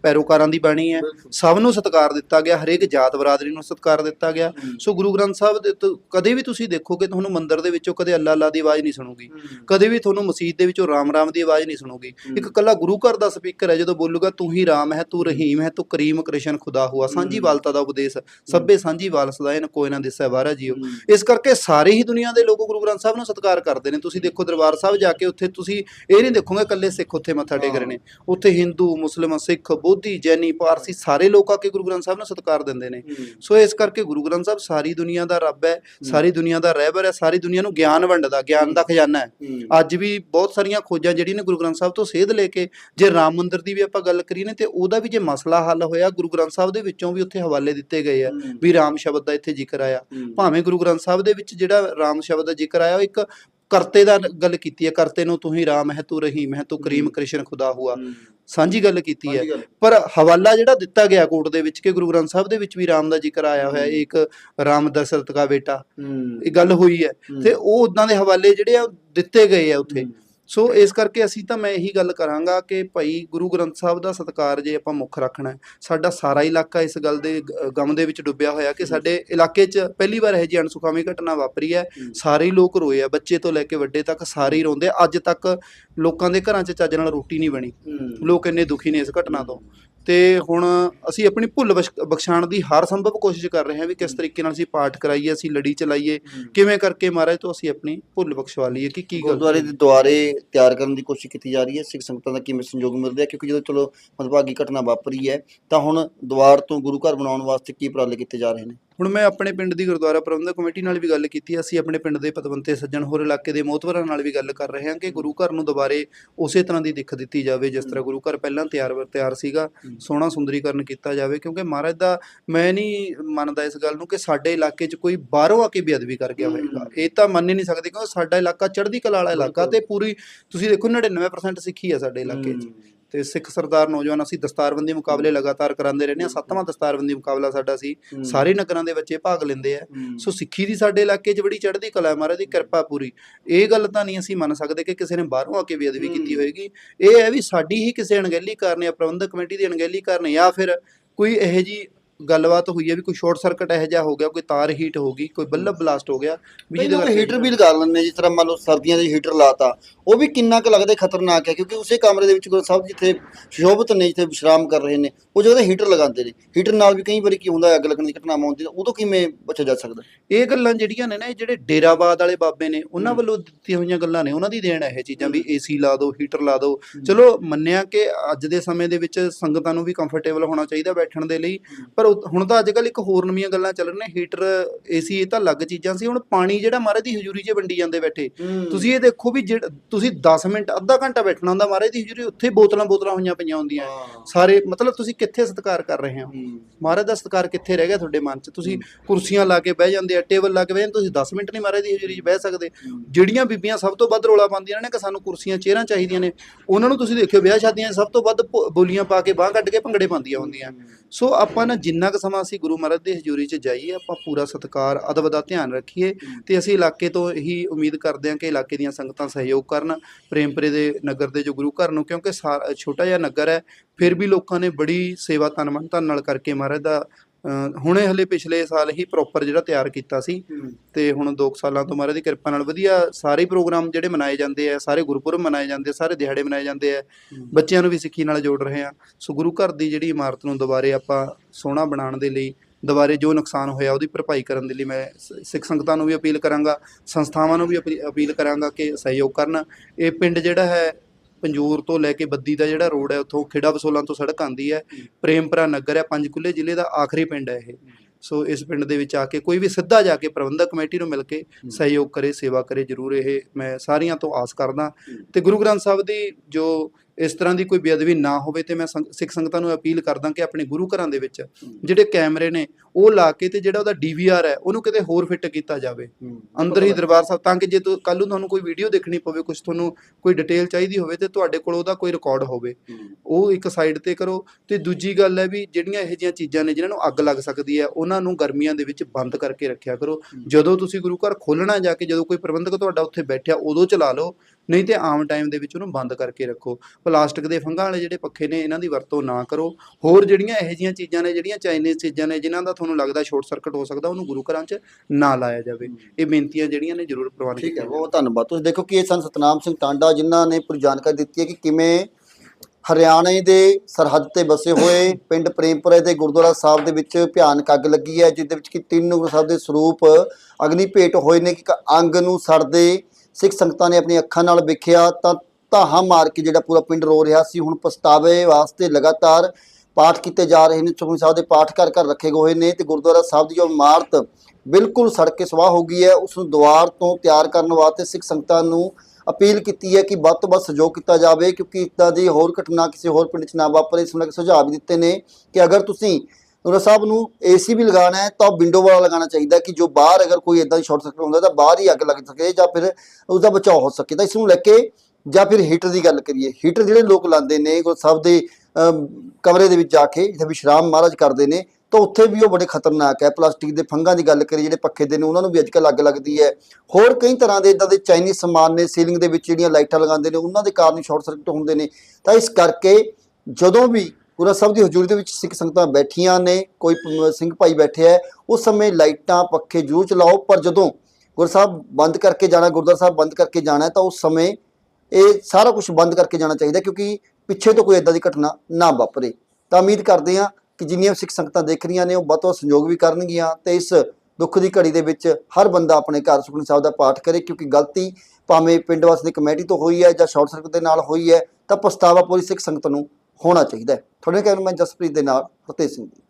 B: ਪੈਰੋਕਾਰਾਂ ਦੀ ਬਾਣੀ ਹੈ। ਸਭ ਨੂੰ ਸਤਿਕਾਰ ਦਿੱਤਾ ਗਿਆ ਹਰੇਕ ਜਾਤ ਬਰਾਦਰੀ ਨੂੰ ਸਤਿਕਾਰ ਦਿੱਤਾ ਗਿਆ। ਸੋ ਗੁਰੂ ਗ੍ਰੰਥ ਸਾਹਿਬ ਦੇ ਤੋਂ ਕਦੇ ਵੀ ਤੁਸੀਂ ਦੇਖੋਗੇ ਤੁਹਾਨੂੰ ਮੰਦਿਰ ਦੇ ਵਿੱਚੋਂ ਕਦੇ ਅੱਲਾ ਅੱਲਾ ਦੀ ਆਵਾਜ਼ ਨਹੀਂ ਸੁਣੂਗੀ। ਕਦੇ ਵੀ ਤੁਹਾਨੂੰ ਮਸਜਿਦ ਦੇ ਵਿੱਚੋਂ ਰਾਮ ਰਾਮ ਦੀ ਆਵਾਜ਼ ਨਹੀਂ ਸੁਣੂਗੀ। ਇੱਕ ਕੱਲਾ ਗੁਰੂ ਘਰ ਦਾ ਸਪੀਕਰ ਹੈ ਜਦੋਂ ਬੋਲੂਗਾ ਤੂੰ ਹੀ ਰਾਮ ਹੈ ਤੂੰ ਰਹੀਮ ਹੈ ਤੂੰ ਕਰੀਮ ਕ੍ਰਿਸ਼ਨ ਖੁਦਾ ਹੁਆ। ਸਾਂਝੀ ਵਾਲਤਾ ਦਾ ਉਪਦੇਸ਼ ਸਭੇ ਸਾਂਝੀ ਵਾਲ ਸਦਾਏ ਨ ਕੋਈ ਨਾ ਦਿਸੈ ਵਾਰਾ ਜੀਓ। ਇਸ ਕਰਕੇ ਸਾਰੇ ਹੀ ਦੁਨੀਆ ਦੇ ਲੋਕ ਗੁਰੂ ਗ੍ਰੰਥ ਸਾਹਿਬ ਨੂੰ ਸਤਿਕਾਰ ਕਰਦੇ ਨੇ। ਤੁਸੀਂ ਦੇਖੋ ਦਰਬਾਰ ਸਾਹਿਬ ਜਾ ਕੇ ਉੱਥੇ ਤੁਸੀਂ ਇਹ ਨਹੀਂ ਦੇਖੋਗੇ ਇਕੱਲੇ ਸਿੱਖ ਉੱਥੇ ਮੱਥਾ ਟੇਕ ਰਹੇ ਨੇ। ਉੱਥੇ ਹਿੰਦੂ ਮੁਸਲਮਾਨ ਸਿੱਖ ਬੋਧੀ ਜੈਨੀ ਪਾਰਸੀ ਸਾਰੇ ਲੋਕ ਆ ਕੇ ਗੁਰੂ ਗ੍ਰੰਥ ਸਾਹਿਬ ਨੂੰ ਸਤਿਕਾਰ ਦਿੰਦੇ ਨੇ। ਸੋ ਇਸ ਕਰਕੇ ਗੁਰੂ ਗ੍ਰੰਥ ਸਾਹਿਬ ਸਾਰੀ ਦੁਨੀਆ ਦਾ ਰੱਬ ਹੈ ਸਾਰੀ ਦੁਨੀਆ ਦਾ ਰਹਿਬਰ ਹੈ ਸਾਰੀ ਦੁਨੀਆ ਨੂੰ ਗਿਆਨ ਵੰਡਦਾ ਗਿਆਨ ਦਾ ਖਜ਼ਾਨਾ ਹੈ। ਅੱਜ ਵੀ ਬਹੁਤ ਸਾਰੀਆਂ ਖੋਜਾਂ ਜਿਹੜੀਆਂ ਨੇ ਗੁਰੂ ਗ੍ਰੰਥ ਸਾਹਿਬ ਤੋਂ ਸੇਧ ਲੈ ਕੇ ਜੇ ਰਾਮ ਮੰਦਿਰ ਦੀ ਵੀ ਆਪਾਂ ਗੱਲ ਕਰੀਏ ਨੇ ਤੇ ਉਹਦਾ ਵੀ ਜੇ ਮਸਲਾ ਹੱਲ ਹੋਇਆ ਗੁਰੂ ਗ੍ਰੰਥ ਸਾਹਿਬ ਦੇ ਵਿੱਚੋਂ ਵੀ ਉੱਥੇ ਹਵਾਲੇ ਦਿੱਤੇ ਗਏ ਆ ਵੀ ਰਾਮ ਸ਼ਬਦ ਦਾ ਇੱਥੇ ਜ਼ਿਕਰ ਆਇਆ। ਭਾਵੇਂ ਗੁਰੂ ਗ੍ਰੰਥ ਸਾਹਿਬ ਦੇ ਵਿੱਚ ਜਿਹੜਾ ਰਾਮ ਸ਼ਬਦ ਦਾ ਜ਼ਿਕਰ ਆਇਆ ਉਹ ਇੱਕ ਕਰਤੇ ਦਾ ਗੱਲ ਕੀਤੀ ਹੈ ਕਰਤੇ ਨੂੰ ਤੂੰ ਹੀ ਰਾਮ ਹੈ ਤੂੰ ਰਹੀਮ ਹੈ ਤੂੰ ਕਰੀਮ ਕ੍ਰਿਸ਼ਨ ਖੁਦਾ ਹੁਆ। ਸਾਂਝੀ ਗੱਲ ਕੀਤੀ ਹੈ। ਪਰ ਹਵਾਲਾ ਜਿਹੜਾ ਦਿੱਤਾ ਗਿਆ ਕੋਰਟ ਦੇ ਵਿੱਚ ਕਿ ਗੁਰੂ ਗ੍ਰੰਥ ਸਾਹਿਬ ਦੇ ਵਿੱਚ ਵੀ ਰਾਮ ਦਾ ਜ਼ਿਕਰ ਆਇਆ ਹੋਇਆ ਹੈ। ਇੱਕ ਰਾਮ ਦਸ਼ਰਥ ਦਾ ਬੇਟਾ। ਇਹ ਗੱਲ ਹੋਈ ਹੈ। ਤੇ ਉਹ ਉਦਾਂ ਦੇ ਹਵਾਲੇ ਜਿਹੜੇ ਆ ਦਿੱਤੇ ਗਏ ਆ ਉੱਥੇ। ਸੋ ਇਸ ਕਰਕੇ ਅਸੀਂ ਤਾਂ ਮੈਂ ਇਹੀ ਗੱਲ ਕਰਾਂਗਾ ਕਿ ਭਾਈ ਗੁਰੂ ਗ੍ਰੰਥ ਸਾਹਿਬ ਦਾ ਸਤਿਕਾਰ ਜੇ ਆਪਾਂ ਮੁੱਖ ਰੱਖਣਾ ਸਾਡਾ ਸਾਰਾ ਇਲਾਕਾ ਇਸ ਗੱਲ ਦੇ ਗਮ ਦੇ ਵਿੱਚ ਡੁੱਬਿਆ ਹੋਇਆ ਕਿ ਸਾਡੇ ਇਲਾਕੇ 'ਚ ਪਹਿਲੀ ਵਾਰ ਇਹ ਜੀ ਅਣਸੁਖਾਵੀ ਘਟਨਾ ਵਾਪਰੀ ਹੈ ਸਾਰੇ ਲੋਕ ਰੋਏ ਆ ਬੱਚੇ ਤੋਂ ਲੈ ਕੇ ਵੱਡੇ ਤੱਕ ਸਾਰੇ ਹੀ ਰੋਂਦੇ। ਅੱਜ ਤੱਕ ਲੋਕਾਂ ਦੇ ਘਰਾਂ 'ਚ ਚੱਜ ਨਾਲ ਰੋਟੀ ਨਹੀਂ ਬਣੀ। ਲੋਕ ਇੰਨੇ ਦੁਖੀ ਨੇ ਇਸ ਘਟਨਾ ਤੋਂ। ਤੇ ਹੁਣ ਅਸੀਂ ਆਪਣੀ ਭੁੱਲ ਬਖਸ਼- ਬਖਸ਼ਾਉਣ ਦੀ ਹਰ ਸੰਭਵ ਕੋਸ਼ਿਸ਼ ਕਰ ਰਹੇ ਹਾਂ ਵੀ ਕਿਸ ਤਰੀਕੇ ਨਾਲ ਅਸੀਂ ਪਾਠ ਕਰਾਈਏ ਅਸੀਂ ਲੜੀ ਚਲਾਈਏ। ਕਿਵੇਂ ਕਰਕੇ ਮਹਾਰਾਜ ਤੋਂ ਅਸੀਂ ਆਪਣੀ ਭੁੱਲ ਬਖਸ਼ਵਾ ਲਈਏ ਕਿ ਕੀ ਗੱਲ
A: ਗੁਰਦੁਆਰੇ ਦੇ ਦੁਆਰੇ ਤਿਆਰ ਕਰਨ ਦੀ ਕੋਸ਼ਿਸ਼ ਕੀਤੀ ਜਾ ਰਹੀ ਹੈ। ਸਿੱਖ ਸੰਗਤਾਂ ਦਾ ਕਿਵੇਂ ਸੰਯੋਗ ਮਿਲ ਰਿਹਾ ਕਿਉਂਕਿ ਜਦੋਂ ਚਲੋ ਮਦਭਾਗੀ ਘਟਨਾ ਵਾਪਰੀ ਹੈ ਤਾਂ ਹੁਣ ਦੁਆਰ ਤੋਂ ਗੁਰੂ ਘਰ ਬਣਾਉਣ ਵਾਸਤੇ ਕੀ ਉਪਰਾਲੇ ਕੀਤੇ ਜਾ ਰਹੇ ਨੇ?
B: ਹੁਣ ਮੈਂ ਆਪਣੇ ਪਿੰਡ ਦੀ ਗੁਰਦੁਆਰਾ ਪ੍ਰਬੰਧਕ ਕਮੇਟੀ ਨਾਲ ਵੀ ਗੱਲ ਕੀਤੀ। ਅਸੀਂ ਆਪਣੇ ਪਿੰਡ ਦੇ ਪਤਵੰਤੇ ਸੱਜਣ ਹੋਰ ਇਲਾਕੇ ਦੇ ਮੋਹਤਵਰਾਂ ਨਾਲ ਵੀ ਗੱਲ ਕਰ ਰਹੇ ਹਾਂ ਕਿ ਗੁਰੂ ਘਰ ਨੂੰ ਦੁਬਾਰੇ ਉਸੇ ਤਰ੍ਹਾਂ ਦੀ ਦਿੱਖ ਦਿੱਤੀ ਜਾਵੇ ਜਿਸ ਤਰ੍ਹਾਂ ਗੁਰੂ ਘਰ ਪਹਿਲਾਂ ਤਿਆਰ ਤਿਆਰ ਸੀਗਾ ਸੋਹਣਾ ਸੁੰਦਰੀਕਰਨ ਕੀਤਾ ਜਾਵੇ ਕਿਉਂਕਿ ਮਹਾਰਾਜ ਦਾ ਮੈਂ ਨਹੀਂ ਮੰਨਦਾ ਇਸ ਗੱਲ ਨੂੰ ਕਿ ਸਾਡੇ ਇਲਾਕੇ 'ਚ ਕੋਈ ਬਾਹਰੋਂ ਆ ਕੇ ਬੇਅਦਬੀ ਕਰ ਗਿਆ ਹੋਵੇਗਾ ਇਹ ਤਾਂ ਮੰਨ ਹੀ ਨਹੀਂ ਸਕਦੇ ਕਿਉਂਕਿ ਸਾਡਾ ਇਲਾਕਾ ਚੜ੍ਹਦੀ ਕਲਾ ਵਾਲਾ ਇਲਾਕਾ ਤੇ ਪੂਰੀ ਤੁਸੀਂ ਦੇਖੋ 99% ਸਿੱਖੀ ਆ ਸਾਡੇ ਇਲਾਕੇ 'ਚ। ਤੇ ਸਿੱਖ ਸਰਦਾਰ ਨੌਜਵਾਨ ਅਸੀਂ ਦਸਤਾਰਬੰਦੀ ਮੁਕਾਬਲੇ ਲਗਾਤਾਰ ਕਰਾਉਂਦੇ ਰਹਿੰਦੇ ਹਾਂ। ਸੱਤਵਾਂ ਦਸਤਾਰਬੰਦੀ ਮੁਕਾਬਲਾ ਸਾਡਾ ਸੀ। ਸਾਰੇ ਨਗਰਾਂ ਦੇ ਬੱਚੇ ਭਾਗ ਲੈਂਦੇ ਆ। ਸੋ ਸਿੱਖੀ ਦੀ ਸਾਡੇ ਇਲਾਕੇ 'ਚ ਬੜੀ ਚੜ੍ਹਦੀ ਕਲਾ ਹੈ ਮਹਾਰਾਜ ਦੀ ਕਿਰਪਾ ਪੂਰੀ। ਇਹ ਗੱਲ ਤਾਂ ਨਹੀਂ ਅਸੀਂ ਮੰਨ ਸਕਦੇ ਕਿ ਕਿਸੇ ਨੇ ਬਾਹਰੋਂ ਆ ਕੇ ਬੇਅਦਬੀ ਕੀਤੀ ਹੋਏਗੀ। ਇਹ ਹੈ ਵੀ ਸਾਡੀ ਹੀ ਕਿਸੇ ਅਣਗਹਿਲੀ ਕਾਰਨ ਜਾਂ ਪ੍ਰਬੰਧਕ ਕਮੇਟੀ ਦੀ ਅਣਗਹਿਲੀ ਕਾਰਨ ਜਾਂ ਫਿਰ ਕੋਈ ਇਹੋ ਜੀ ਗੱਲਬਾਤ ਹੋਈ ਹੈ ਵੀ ਕੋਈ ਸ਼ਾਰਟ ਸਰਕਟ ਇਹੋ ਜਿਹਾ ਹੋ ਗਿਆ ਕੋਈ ਤਾਰ ਹੀਟ ਹੋ ਗਈ ਕੋਈ ਬੱਲਬ ਬਲਾਸਟ ਹੋ ਗਿਆ ਵੀ ਜਿਹਦੇ ਕਰਕੇ
A: ਹੀਟਰ ਵੀ ਲਗਾ ਲੈਂਦੇ ਜਿਸ ਤਰ੍ਹਾਂ ਮੰਨ ਲਓ ਸਰਦੀਆਂ ਦੇ ਹੀਟਰ ਲਾਤਾ ਉਹ ਵੀ ਕਿੰਨਾ ਕੁ ਲੱਗਦਾ ਖਤਰਨਾਕ ਹੈ ਕਿਉਂਕਿ ਉਸੇ ਕਮਰੇ ਦੇ ਵਿੱਚ ਗੁਰੂ ਸਾਹਿਬ ਜਿੱਥੇ ਸ਼ੋਭਤ ਨੇ ਜਿੱਥੇ ਵਿਸ਼ਰਾਮ ਕਰ ਰਹੇ ਨੇ ਉਹ ਜਗ੍ਹਾ ਹੀਟਰ ਲਗਾਉਂਦੇ ਨੇ ਹੀਟਰ ਨਾਲ ਵੀ ਕਈ ਵਾਰੀ ਕੀ ਹੁੰਦਾ ਅੱਗ ਲੱਗਣ ਦੀ ਘਟਨਾਵਾਂ ਹੁੰਦੀਆਂ ਉਦੋਂ ਕਿਵੇਂ ਬਚਿਆ ਜਾ ਸਕਦਾ?
B: ਇਹ ਗੱਲਾਂ ਜਿਹੜੀਆਂ ਨੇ ਨਾ ਇਹ ਜਿਹੜੇ ਡੇਰਾਬਾਦ ਵਾਲੇ ਬਾਬੇ ਨੇ ਉਹਨਾਂ ਵੱਲੋਂ ਦਿੱਤੀਆਂ ਹੋਈਆਂ ਗੱਲਾਂ ਨੇ ਉਹਨਾਂ ਦੀ ਦੇਣ ਹੈ ਇਹ ਚੀਜ਼ਾਂ ਵੀ ਏਸੀ ਲਾ ਦਿਓ ਹੀਟਰ ਲਾ ਦਿਓ ਚਲੋ ਮੰਨਿਆ ਕਿ ਅੱਜ ਦੇ ਸਮੇਂ ਦੇ ਵਿੱਚ ਸੰਗਤਾਂ ਨੂੰ ਵੀ ਕੰਫਰਟੇਬਲ ਹੋਣਾ ਚਾਹੀਦਾ ਬੈਠਣ ਦੇ ਲਈ ਪਰ ਹੁਣ ਤਾਂ ਅੱਜ ਕੱਲ ਇੱਕ ਹੋਰ ਨਵੀਆਂ ਗੱਲਾਂ ਚੱਲ ਰਹੀਆਂ ਹੀਟਰ ਏਸੀ ਇਹ ਤਾਂ ਅਲੱਗ ਚੀਜ਼ਾਂ ਸੀ ਹੁਣ ਪਾਣੀ ਜਿਹੜਾ ਮਹਾਰਾਜ ਦੀ ਹਜ਼ੂਰੀ 'ਚ ਵੰਡੀ ਜਾਂਦੇ ਬੈਠੇ। ਤੁਸੀਂ ਇਹ ਦੇਖੋ ਵੀ ਜਿਹੜਾ ਤੁਸੀਂ 10 ਮਿੰਟ ਅੱਧਾ ਘੰਟਾ ਬੈਠਣਾ ਹੁੰਦਾ ਮਹਾਰਾਜ ਦੀ ਹਜ਼ੂਰੀ ਉੱਥੇ ਬੋਤਲਾਂ ਬੋਤਲਾਂ ਹੋਈਆਂ ਪਈਆਂ ਹੁੰਦੀਆਂ। ਸਾਰੇ ਮਤਲਬ ਤੁਸੀਂ ਕਿੱਥੇ ਸਤਿਕਾਰ ਕਰ ਰਹੇ ਹੋ? ਮਹਾਰਾਜ ਦਾ ਸਤਿਕਾਰ ਕਿੱਥੇ ਰਹਿ ਗਿਆ ਤੁਹਾਡੇ ਮਨ 'ਚ? ਤੁਸੀਂ ਕੁਰਸੀਆਂ ਲਾ ਕੇ ਬਹਿ ਜਾਂਦੇ ਆ ਟੇਬਲ ਲਾ ਕੇ ਬਹਿ ਜਾਂਦੇ ਤੁਸੀਂ 10 ਮਿੰਟ ਨਹੀਂ ਮਹਾਰਾਜ ਦੀ ਹਜ਼ੂਰੀ 'ਚ ਬਹਿ ਸਕਦੇ। ਜਿਹੜੀਆਂ ਬੀਬੀਆਂ ਸਭ ਤੋਂ ਵੱਧ ਰੋਲਾ ਪਾਉਂਦੀਆਂ ਨੇ ਕਿ ਸਾਨੂੰ ਕੁਰਸੀਆਂ ਚੇਅਰਾਂ ਚਾਹੀਦੀਆਂ ਨੇ ਉਹਨਾਂ ਨੂੰ ਤੁਸੀਂ ਦੇਖਿਓ ਵਿਆਹ ਸ਼ਾਦੀਆਂ 'ਚ ਸਭ ਤੋਂ ਵੱਧ ਬੋਲੀਆਂ ਪਾ ਕੇ ਬਾਹ ਕੱਢ ਕੇ ਭੰਗੜੇ ਪਾਉਂਦੀਆਂ ਹੁੰਦੀਆਂ। ਸੋ ਆਪਾਂ ਨਾ ਜਿੰਨਾ ਕੁ ਸਮਾਂ ਅਸੀਂ ਗੁਰੂ ਮਹਾਰਾਜ ਦੀ ਹਜ਼ੂਰੀ 'ਚ ਜਾਈਏ ਆਪਾਂ ਪੂਰਾ ਸਤਿਕਾਰ ਅਦਬ ਦਾ ਧਿਆਨ ਰੱਖੀਏ ਤੇ ਅਸੀਂ ਇਲਾਕੇ ਤੋਂ ਇਹੀ ਉਮੀਦ ਕਰਦੇ ਹਾਂ ਕਿ ਇਲਾਕੇ ਦੀਆਂ ਸੰਗਤਾਂ ਸਹਿਯੋਗ ਕਰਨ ਪ੍ਰੇਮਪੁਰੇ ਦੇ ਨਗਰ ਦੇ ਜੋ ਗੁਰੂ ਘਰ ਨੂੰ ਕਿਉਂਕਿ ਛੋਟਾ ਜਿਹਾ ਨਗਰ ਹੈ ਫਿਰ ਵੀ ਲੋਕਾਂ ਨੇ ਬੜੀ ਸੇਵਾ ਤਨ ਮਨ ਧਨ ਨਾਲ ਕਰਕੇ ਮਹਾਰਾਜ ਦਾ ਹੁਣੇ ਹਲੇ ਪਿਛਲੇ ਸਾਲ ਹੀ ਪ੍ਰੋਪਰ ਜਿਹੜਾ ਤਿਆਰ ਕੀਤਾ ਸੀ। ਤੇ ਹੁਣ 2 ਸਾਲਾਂ ਤੋਂ ਮਹਾਰਾਜ ਦੀ ਕਿਰਪਾ ਨਾਲ ਵਧੀਆ ਸਾਰੇ ਪ੍ਰੋਗਰਾਮ ਜਿਹੜੇ ਮਨਾਏ ਜਾਂਦੇ ਆ ਸਾਰੇ ਗੁਰਪੁਰਬ ਮਨਾਏ ਜਾਂਦੇ ਆ, ਸਾਰੇ ਦਿਹਾੜੇ ਮਨਾਏ ਜਾਂਦੇ ਆ। ਬੱਚਿਆਂ ਨੂੰ ਵੀ ਸਿੱਖੀ ਨਾਲ ਜੋੜ ਰਹੇ ਆ। ਸੋ ਗੁਰੂ ਘਰ ਦੀ ਜਿਹੜੀ ਇਮਾਰਤ ਨੂੰ ਦੁਬਾਰੇ ਆਪਾਂ ਸੋਹਣਾ ਬਣਾਉਣ ਦੇ ਲਈ ਦੁਬਾਰੇ ਜੋ ਨੁਕਸਾਨ ਹੋਇਆ ਉਹਦੀ ਭਰਪਾਈ ਕਰਨ ਦੇ ਲਈ ਮੈਂ ਸਿੱਖ ਸੰਗਤਾਂ ਨੂੰ ਵੀ ਅਪੀਲ ਕਰਾਂਗਾ ਸੰਸਥਾਵਾਂ ਨੂੰ ਵੀ ਅਪੀ- ਅਪੀਲ ਕਰਾਂਗਾ ਕਿ ਸਹਿਯੋਗ ਕਰਨ। ਇਹ ਪਿੰਡ ਜਿਹੜਾ ਹੈ ਪੰਜੂਰ ਤੋਂ ਲੈ ਕੇ ਬੱਦੀ ਦਾ ਜਿਹੜਾ ਰੋਡ ਹੈ, ਉੱਥੋਂ ਖੇੜਾ ਵਸੋਲਾਂ ਤੋਂ ਸੜਕ ਆਂਦੀ ਹੈ। ਪ੍ਰੇਮਪੁਰਾ ਨਗਰ ਹੈ ਪੰਜਕੁਲੇ ਜ਼ਿਲ੍ਹੇ ਦਾ ਆਖਰੀ ਪਿੰਡ ਹੈ ਇਹ। ਸੋ ਇਸ ਪਿੰਡ ਦੇ ਵਿੱਚ ਆ ਕੇ ਕੋਈ ਵੀ ਸਿੱਧਾ ਜਾ ਕੇ ਪ੍ਰਬੰਧਕ ਕਮੇਟੀ ਨੂੰ ਮਿਲ ਕੇ ਸਹਿਯੋਗ ਕਰੇ, ਸੇਵਾ ਕਰੇ, ਜਰੂਰ ਇਹ ਮੈਂ ਸਾਰੀਆਂ ਤੋਂ ਆਸ ਕਰਦਾ। ਤੇ ਗੁਰੂ ਗ੍ਰੰਥ ਸਾਹਿਬ ਦੀ ਜੋ ਇਸ ਤਰ੍ਹਾਂ ਦੀ ਕੋਈ ਬੇਅਦਬੀ ਨਾ ਹੋਵੇ ਤੇ ਮੈਂ ਸਿੱਖ ਸੰਗਤਾਂ ਨੂੰ ਅਪੀਲ ਕਰਦਾ ਕਿ ਆਪਣੇ ਗੁਰੂ ਘਰਾਂ ਦੇ ਵਿੱਚ ਜਿਹੜੇ ਕੈਮਰੇ ਨੇ ਉਹ ਲਾ ਕੇ ਤੇ ਜਿਹੜਾ ਉਹਦਾ ਡੀਵੀਆਰ ਹੈ ਉਹਨੂੰ ਕਿਤੇ ਹੋਰ ਫਿੱਟ ਕੀਤਾ ਜਾਵੇ। ਅੰਦਰ ਹੀ ਦਰਬਾਰ ਸਾਹਿਬ ਤਾਂ ਕਿ ਜੇ ਤੋ ਕੱਲ ਨੂੰ ਤੁਹਾਨੂੰ ਕੋਈ ਵੀਡੀਓ ਦੇਖਣੀ ਪਵੇ ਕੁਝ ਤੁਹਾਨੂੰ ਕੋਈ ਡਿਟੇਲ ਚਾਹੀਦੀ ਹੋਵੇ ਤੇ ਤੁਹਾਡੇ ਕੋਲ ਉਹਦਾ ਕੋਈ ਰਿਕਾਰਡ ਹੋਵੇ। ਉਹ ਇੱਕ ਸਾਈਡ ਤੇ ਕਰੋ ਤੇ ਦੂਜੀ ਗੱਲ ਹੈ ਵੀ ਜਿਹੜੀਆਂ ਇਹੋ ਜਿਹੀਆਂ ਚੀਜ਼ਾਂ ਨੇ ਜਿਨ੍ਹਾਂ ਨੂੰ ਅੱਗ ਲੱਗ ਸਕਦੀ ਹੈ ਉਹਨਾਂ ਨੂੰ ਗਰਮੀਆਂ ਦੇ ਵਿੱਚ ਬੰਦ ਕਰਕੇ ਰੱਖਿਆ ਕਰੋ। ਜਦੋਂ ਤੁਸੀਂ ਗੁਰੂ ਘਰ ਖੋਲਣਾ ਜਾ ਕੇ ਜਦੋਂ ਕੋਈ ਪ੍ਰਬੰਧਕ ਤੁਹਾਡਾ ਉੱਥੇ ਬੈਠਿਆ ਉਦੋਂ ਚਲਾ ਲਓ। ਨਹੀਂ ਤੇ ਆਮ ਟਾਈਮ ਦੇ ਵਿੱਚ ਉਹਨੂੰ ਬੰਦ ਕਰਕੇ ਰੱਖੋ। ਪਲਾਸਟਿਕ ਦੇ ਫੰਗਾਂ ਵਾਲੇ ਜਿਹੜੇ ਪੱਖੇ ਨੇ ਇਹਨਾਂ ਦੀ ਵਰਤੋਂ ਨਾ ਕਰੋ। ਹੋਰ ਜਿਹੜੀਆਂ ਇਹੋ ਜਿਹੀਆਂ ਚੀਜ਼ਾਂ ਨੇ ਜਿਹੜੀਆਂ ਚਾਈਨੀਜ਼ ਚੀਜ਼ਾਂ ਨੇ ਜਿਨ੍ਹਾਂ ਦਾ ਤੁਹਾਨੂੰ ਲੱਗਦਾ ਸ਼ਾਰਟ ਸਰਕਟ ਹੋ ਸਕਦਾ ਉਹਨੂੰ ਗੁਰੂ ਘਰਾਂ 'ਚ ਨਾ ਲਾਇਆ ਜਾਵੇ। ਇਹ ਬੇਨਤੀਆਂ ਜਿਹੜੀਆਂ ਨੇ ਜ਼ਰੂਰ ਪ੍ਰਵਾਨ
A: ਠੀਕ ਹੈ ਬਹੁਤ ਧੰਨਵਾਦ। ਤੁਸੀਂ ਦੇਖੋ ਕਿ ਇਹ ਸਨ ਸਤਨਾਮ ਸਿੰਘ ਟਾਂਡਾ ਜਿਨ੍ਹਾਂ ਨੇ ਪੂਰੀ ਜਾਣਕਾਰੀ ਦਿੱਤੀ ਹੈ ਕਿ ਕਿਵੇਂ ਹਰਿਆਣੇ ਦੇ ਸਰਹੱਦ ਤੇ ਬਸੇ ਹੋਏ ਪਿੰਡ ਪ੍ਰੇਮਪੁਰੇ ਦੇ ਗੁਰਦੁਆਰਾ ਸਾਹਿਬ ਦੇ ਵਿੱਚ ਭਿਆਨਕ ਅੱਗ ਲੱਗੀ ਹੈ ਜਿਸ ਦੇ ਵਿੱਚ ਕਿ ਤਿੰਨ ਗੁਰੂ ਸਾਹਿਬ ਦੇ ਸਰੂਪ ਅਗਨੀ ਭੇਟ ਹੋਏ ਨੇ ਕਿ ਇੱਕ ਅੰਗ ਨੂੰ ਸੜਦੇ ਸਿੱਖ ਸੰਗਤਾਂ ਨੇ ਆਪਣੀ ਅੱਖਾਂ ਨਾਲ ਵੇਖਿਆ ਤਾਂ ਧਾਹਾਂ ਮਾਰ ਕੇ ਜਿਹੜਾ ਪੂਰਾ ਪਿੰਡ ਰੋ ਰਿਹਾ ਸੀ, ਹੁਣ ਪਛਤਾਵੇ ਵਾਸਤੇ ਲਗਾਤਾਰ ਪਾਠ ਕੀਤੇ ਜਾ ਰਹੇ ਨੇ ਸੁਖਮਨੀ ਸਾਹਿਬ ਦੇ ਪਾਠ ਕਰ ਕਰ ਰੱਖੇ ਹੋਏ ਨੇ ਤੇ ਗੁਰਦੁਆਰਾ ਸਾਹਿਬ ਦੀ ਜੋ ਇਮਾਰਤ ਬਿਲਕੁਲ ਸੜ ਕੇ ਸਵਾਹ ਹੋ ਗਈ ਹੈ, ਉਸ ਨੂੰ ਦੁਆਰ ਤੋਂ ਤਿਆਰ ਕਰਨ ਵਾਸਤੇ ਸਿੱਖ ਸੰਗਤਾਂ ਨੂੰ ਅਪੀਲ ਕੀਤੀ ਹੈ ਕਿ ਵੱਧ ਤੋਂ ਵੱਧ ਸਹਿਯੋਗ ਕੀਤਾ ਜਾਵੇ, ਕਿਉਂਕਿ ਇਦਾਂ ਦੀ ਹੋਰ ਘਟਨਾ ਕਿਸੇ ਹੋਰ ਪਿੰਡ 'ਚ ਨਾ ਵਾਪਰੇ, ਇਸ ਨੂੰ ਲੈ ਕੇ ਸੁਝਾਅ ਵੀ ਦਿੱਤੇ ਨੇ ਕਿ ਅਗਰ ਤੁਸੀਂ ਗੁਰੂ ਸਾਹਿਬ ਨੂੰ ਏਸੀ ਵੀ ਲਗਾਉਣਾ ਹੈ, ਤਾਂ ਵਿੰਡੋ ਵਾਲਾ ਲਗਾਉਣਾ ਚਾਹੀਦਾ ਕਿ ਜੋ ਬਾਹਰ ਅਗਰ ਕੋਈ ਇਦਾਂ ਦੀ ਸ਼ਾਰਟ ਸਰਕਟ ਹੁੰਦਾ ਤਾਂ ਬਾਹਰ ਹੀ ਅੱਗ ਲੱਗ ਸਕੇ ਜਾਂ ਫਿਰ ਉਸ ਦਾ ਬਚਾਅ ਹੋ ਸਕੇ। ਤਾਂ ਇਸ ਨੂੰ ਲੈ ਕੇ ਜਾਂ ਫਿਰ ਹੀਟਰ ਦੀ ਗੱਲ ਕਰੀਏ ਹੀਟਰ ਜਿਹੜੇ ਲੋਕ ਲਾਉਂਦੇ ਨੇ ਗੁਰੂ ਸਾਹਿਬ ਦੇ ਕਮਰੇ ਦੇ ਵਿੱਚ ਜਾ ਕੇ, ਜਿੱਥੇ ਵਿਸ਼ਰਾਮ ਮਹਾਰਾਜ ਕਰਦੇ ਨੇ, ਤਾਂ ਉੱਥੇ ਵੀ ਉਹ ਬੜੇ ਖਤਰਨਾਕ ਹੈ। ਪਲਾਸਟਿਕ ਦੇ ਫੰਗਾਂ ਦੀ ਗੱਲ ਕਰੀਏ, ਜਿਹੜੇ ਪੱਖੇ ਦੇ ਨੇ, ਉਹਨਾਂ ਨੂੰ ਵੀ ਅੱਜਕੱਲ ਅੱਗ ਲੱਗਦੀ ਹੈ। ਹੋਰ ਕਈ ਤਰ੍ਹਾਂ ਦੇ ਇਦਾਂ ਦੇ ਚਾਈਨੀਜ਼ ਸਮਾਨ ਨੇ ਸੀਲਿੰਗ ਦੇ ਵਿੱਚ ਜਿਹੜੀਆਂ ਲਾਈਟਾਂ ਲਗਾਉਂਦੇ ਨੇ, ਉਹਨਾਂ ਦੇ ਕਾਰਨ ਸ਼ਾਰਟ ਸਰਕਟ ਹੁੰਦੇ ਨੇ। ਤਾਂ ਇਸ ਕਰਕੇ ਜਦੋਂ ਵੀ ਗੁਰੂ ਸਾਹਿਬ ਦੀ ਹਜ਼ੂਰੀ ਦੇ ਵਿੱਚ ਸਿੱਖ ਸੰਗਤਾਂ ਬੈਠੀਆਂ ਨੇ, ਕੋਈ ਸਿੰਘ ਭਾਈ ਬੈਠੇ ਹੈ, ਉਸ ਸਮੇਂ ਲਾਈਟਾਂ, ਪੱਖੇ ਜ਼ਰੂਰ ਚਲਾਓ, ਪਰ ਜਦੋਂ ਗੁਰੂ ਸਾਹਿਬ ਬੰਦ ਕਰਕੇ ਜਾਣਾ, ਗੁਰਦੁਆਰਾ ਸਾਹਿਬ ਬੰਦ ਕਰਕੇ ਜਾਣਾ ਤਾਂ ਉਸ ਸਮੇਂ ਇਹ ਸਾਰਾ ਕੁਝ ਬੰਦ ਕਰਕੇ ਜਾਣਾ ਚਾਹੀਦਾ ਕਿਉਂਕਿ ਪਿੱਛੇ ਤੋਂ ਕੋਈ ਇਦਾਂ ਦੀ ਘਟਨਾ ਨਾ ਵਾਪਰੇ। ਤਾਂ ਉਮੀਦ ਕਰਦੇ ਹਾਂ ਕਿ ਜਿੰਨੀਆਂ ਸਿੱਖ ਸੰਗਤਾਂ ਦੇਖ ਰਹੀਆਂ ਨੇ, ਉਹ ਵੱਧ ਤੋਂ ਵੱਧ ਸੰਯੋਗ ਵੀ ਕਰਨਗੀਆਂ ਤੇ ਇਸ ਦੁੱਖ ਦੀ ਘੜੀ ਦੇ ਵਿੱਚ ਹਰ ਬੰਦਾ ਆਪਣੇ ਘਰ ਸੁਖਮਨੀ ਸਾਹਿਬ ਦਾ ਪਾਠ ਕਰੇ, ਕਿਉਂਕਿ ਗਲਤੀ ਭਾਵੇਂ ਪਿੰਡ ਵਾਸਤੇ ਦੀ ਕਮੇਟੀ ਤੋਂ ਹੋਈ ਹੈ ਜਾਂ ਸ਼ਾਰਟ ਸਰਕਟ ਦੇ ਨਾਲ ਹੋਈ ਹੈ, ਤਾਂ ਪਛਤਾਵਾ ਪੂਰੀ ਸਿੱਖ ਸੰਗਤ ਨੂੰ ਹੋਣਾ ਚਾਹੀਦਾ ਹੈ। ਤੁਹਾਡੇ ਕੈਮਰਾਮੈਨ ਜਸਪ੍ਰੀਤ ਦੇ ਨਾਲ ਫਤਿਹ ਸਿੰਘ ਜੀ।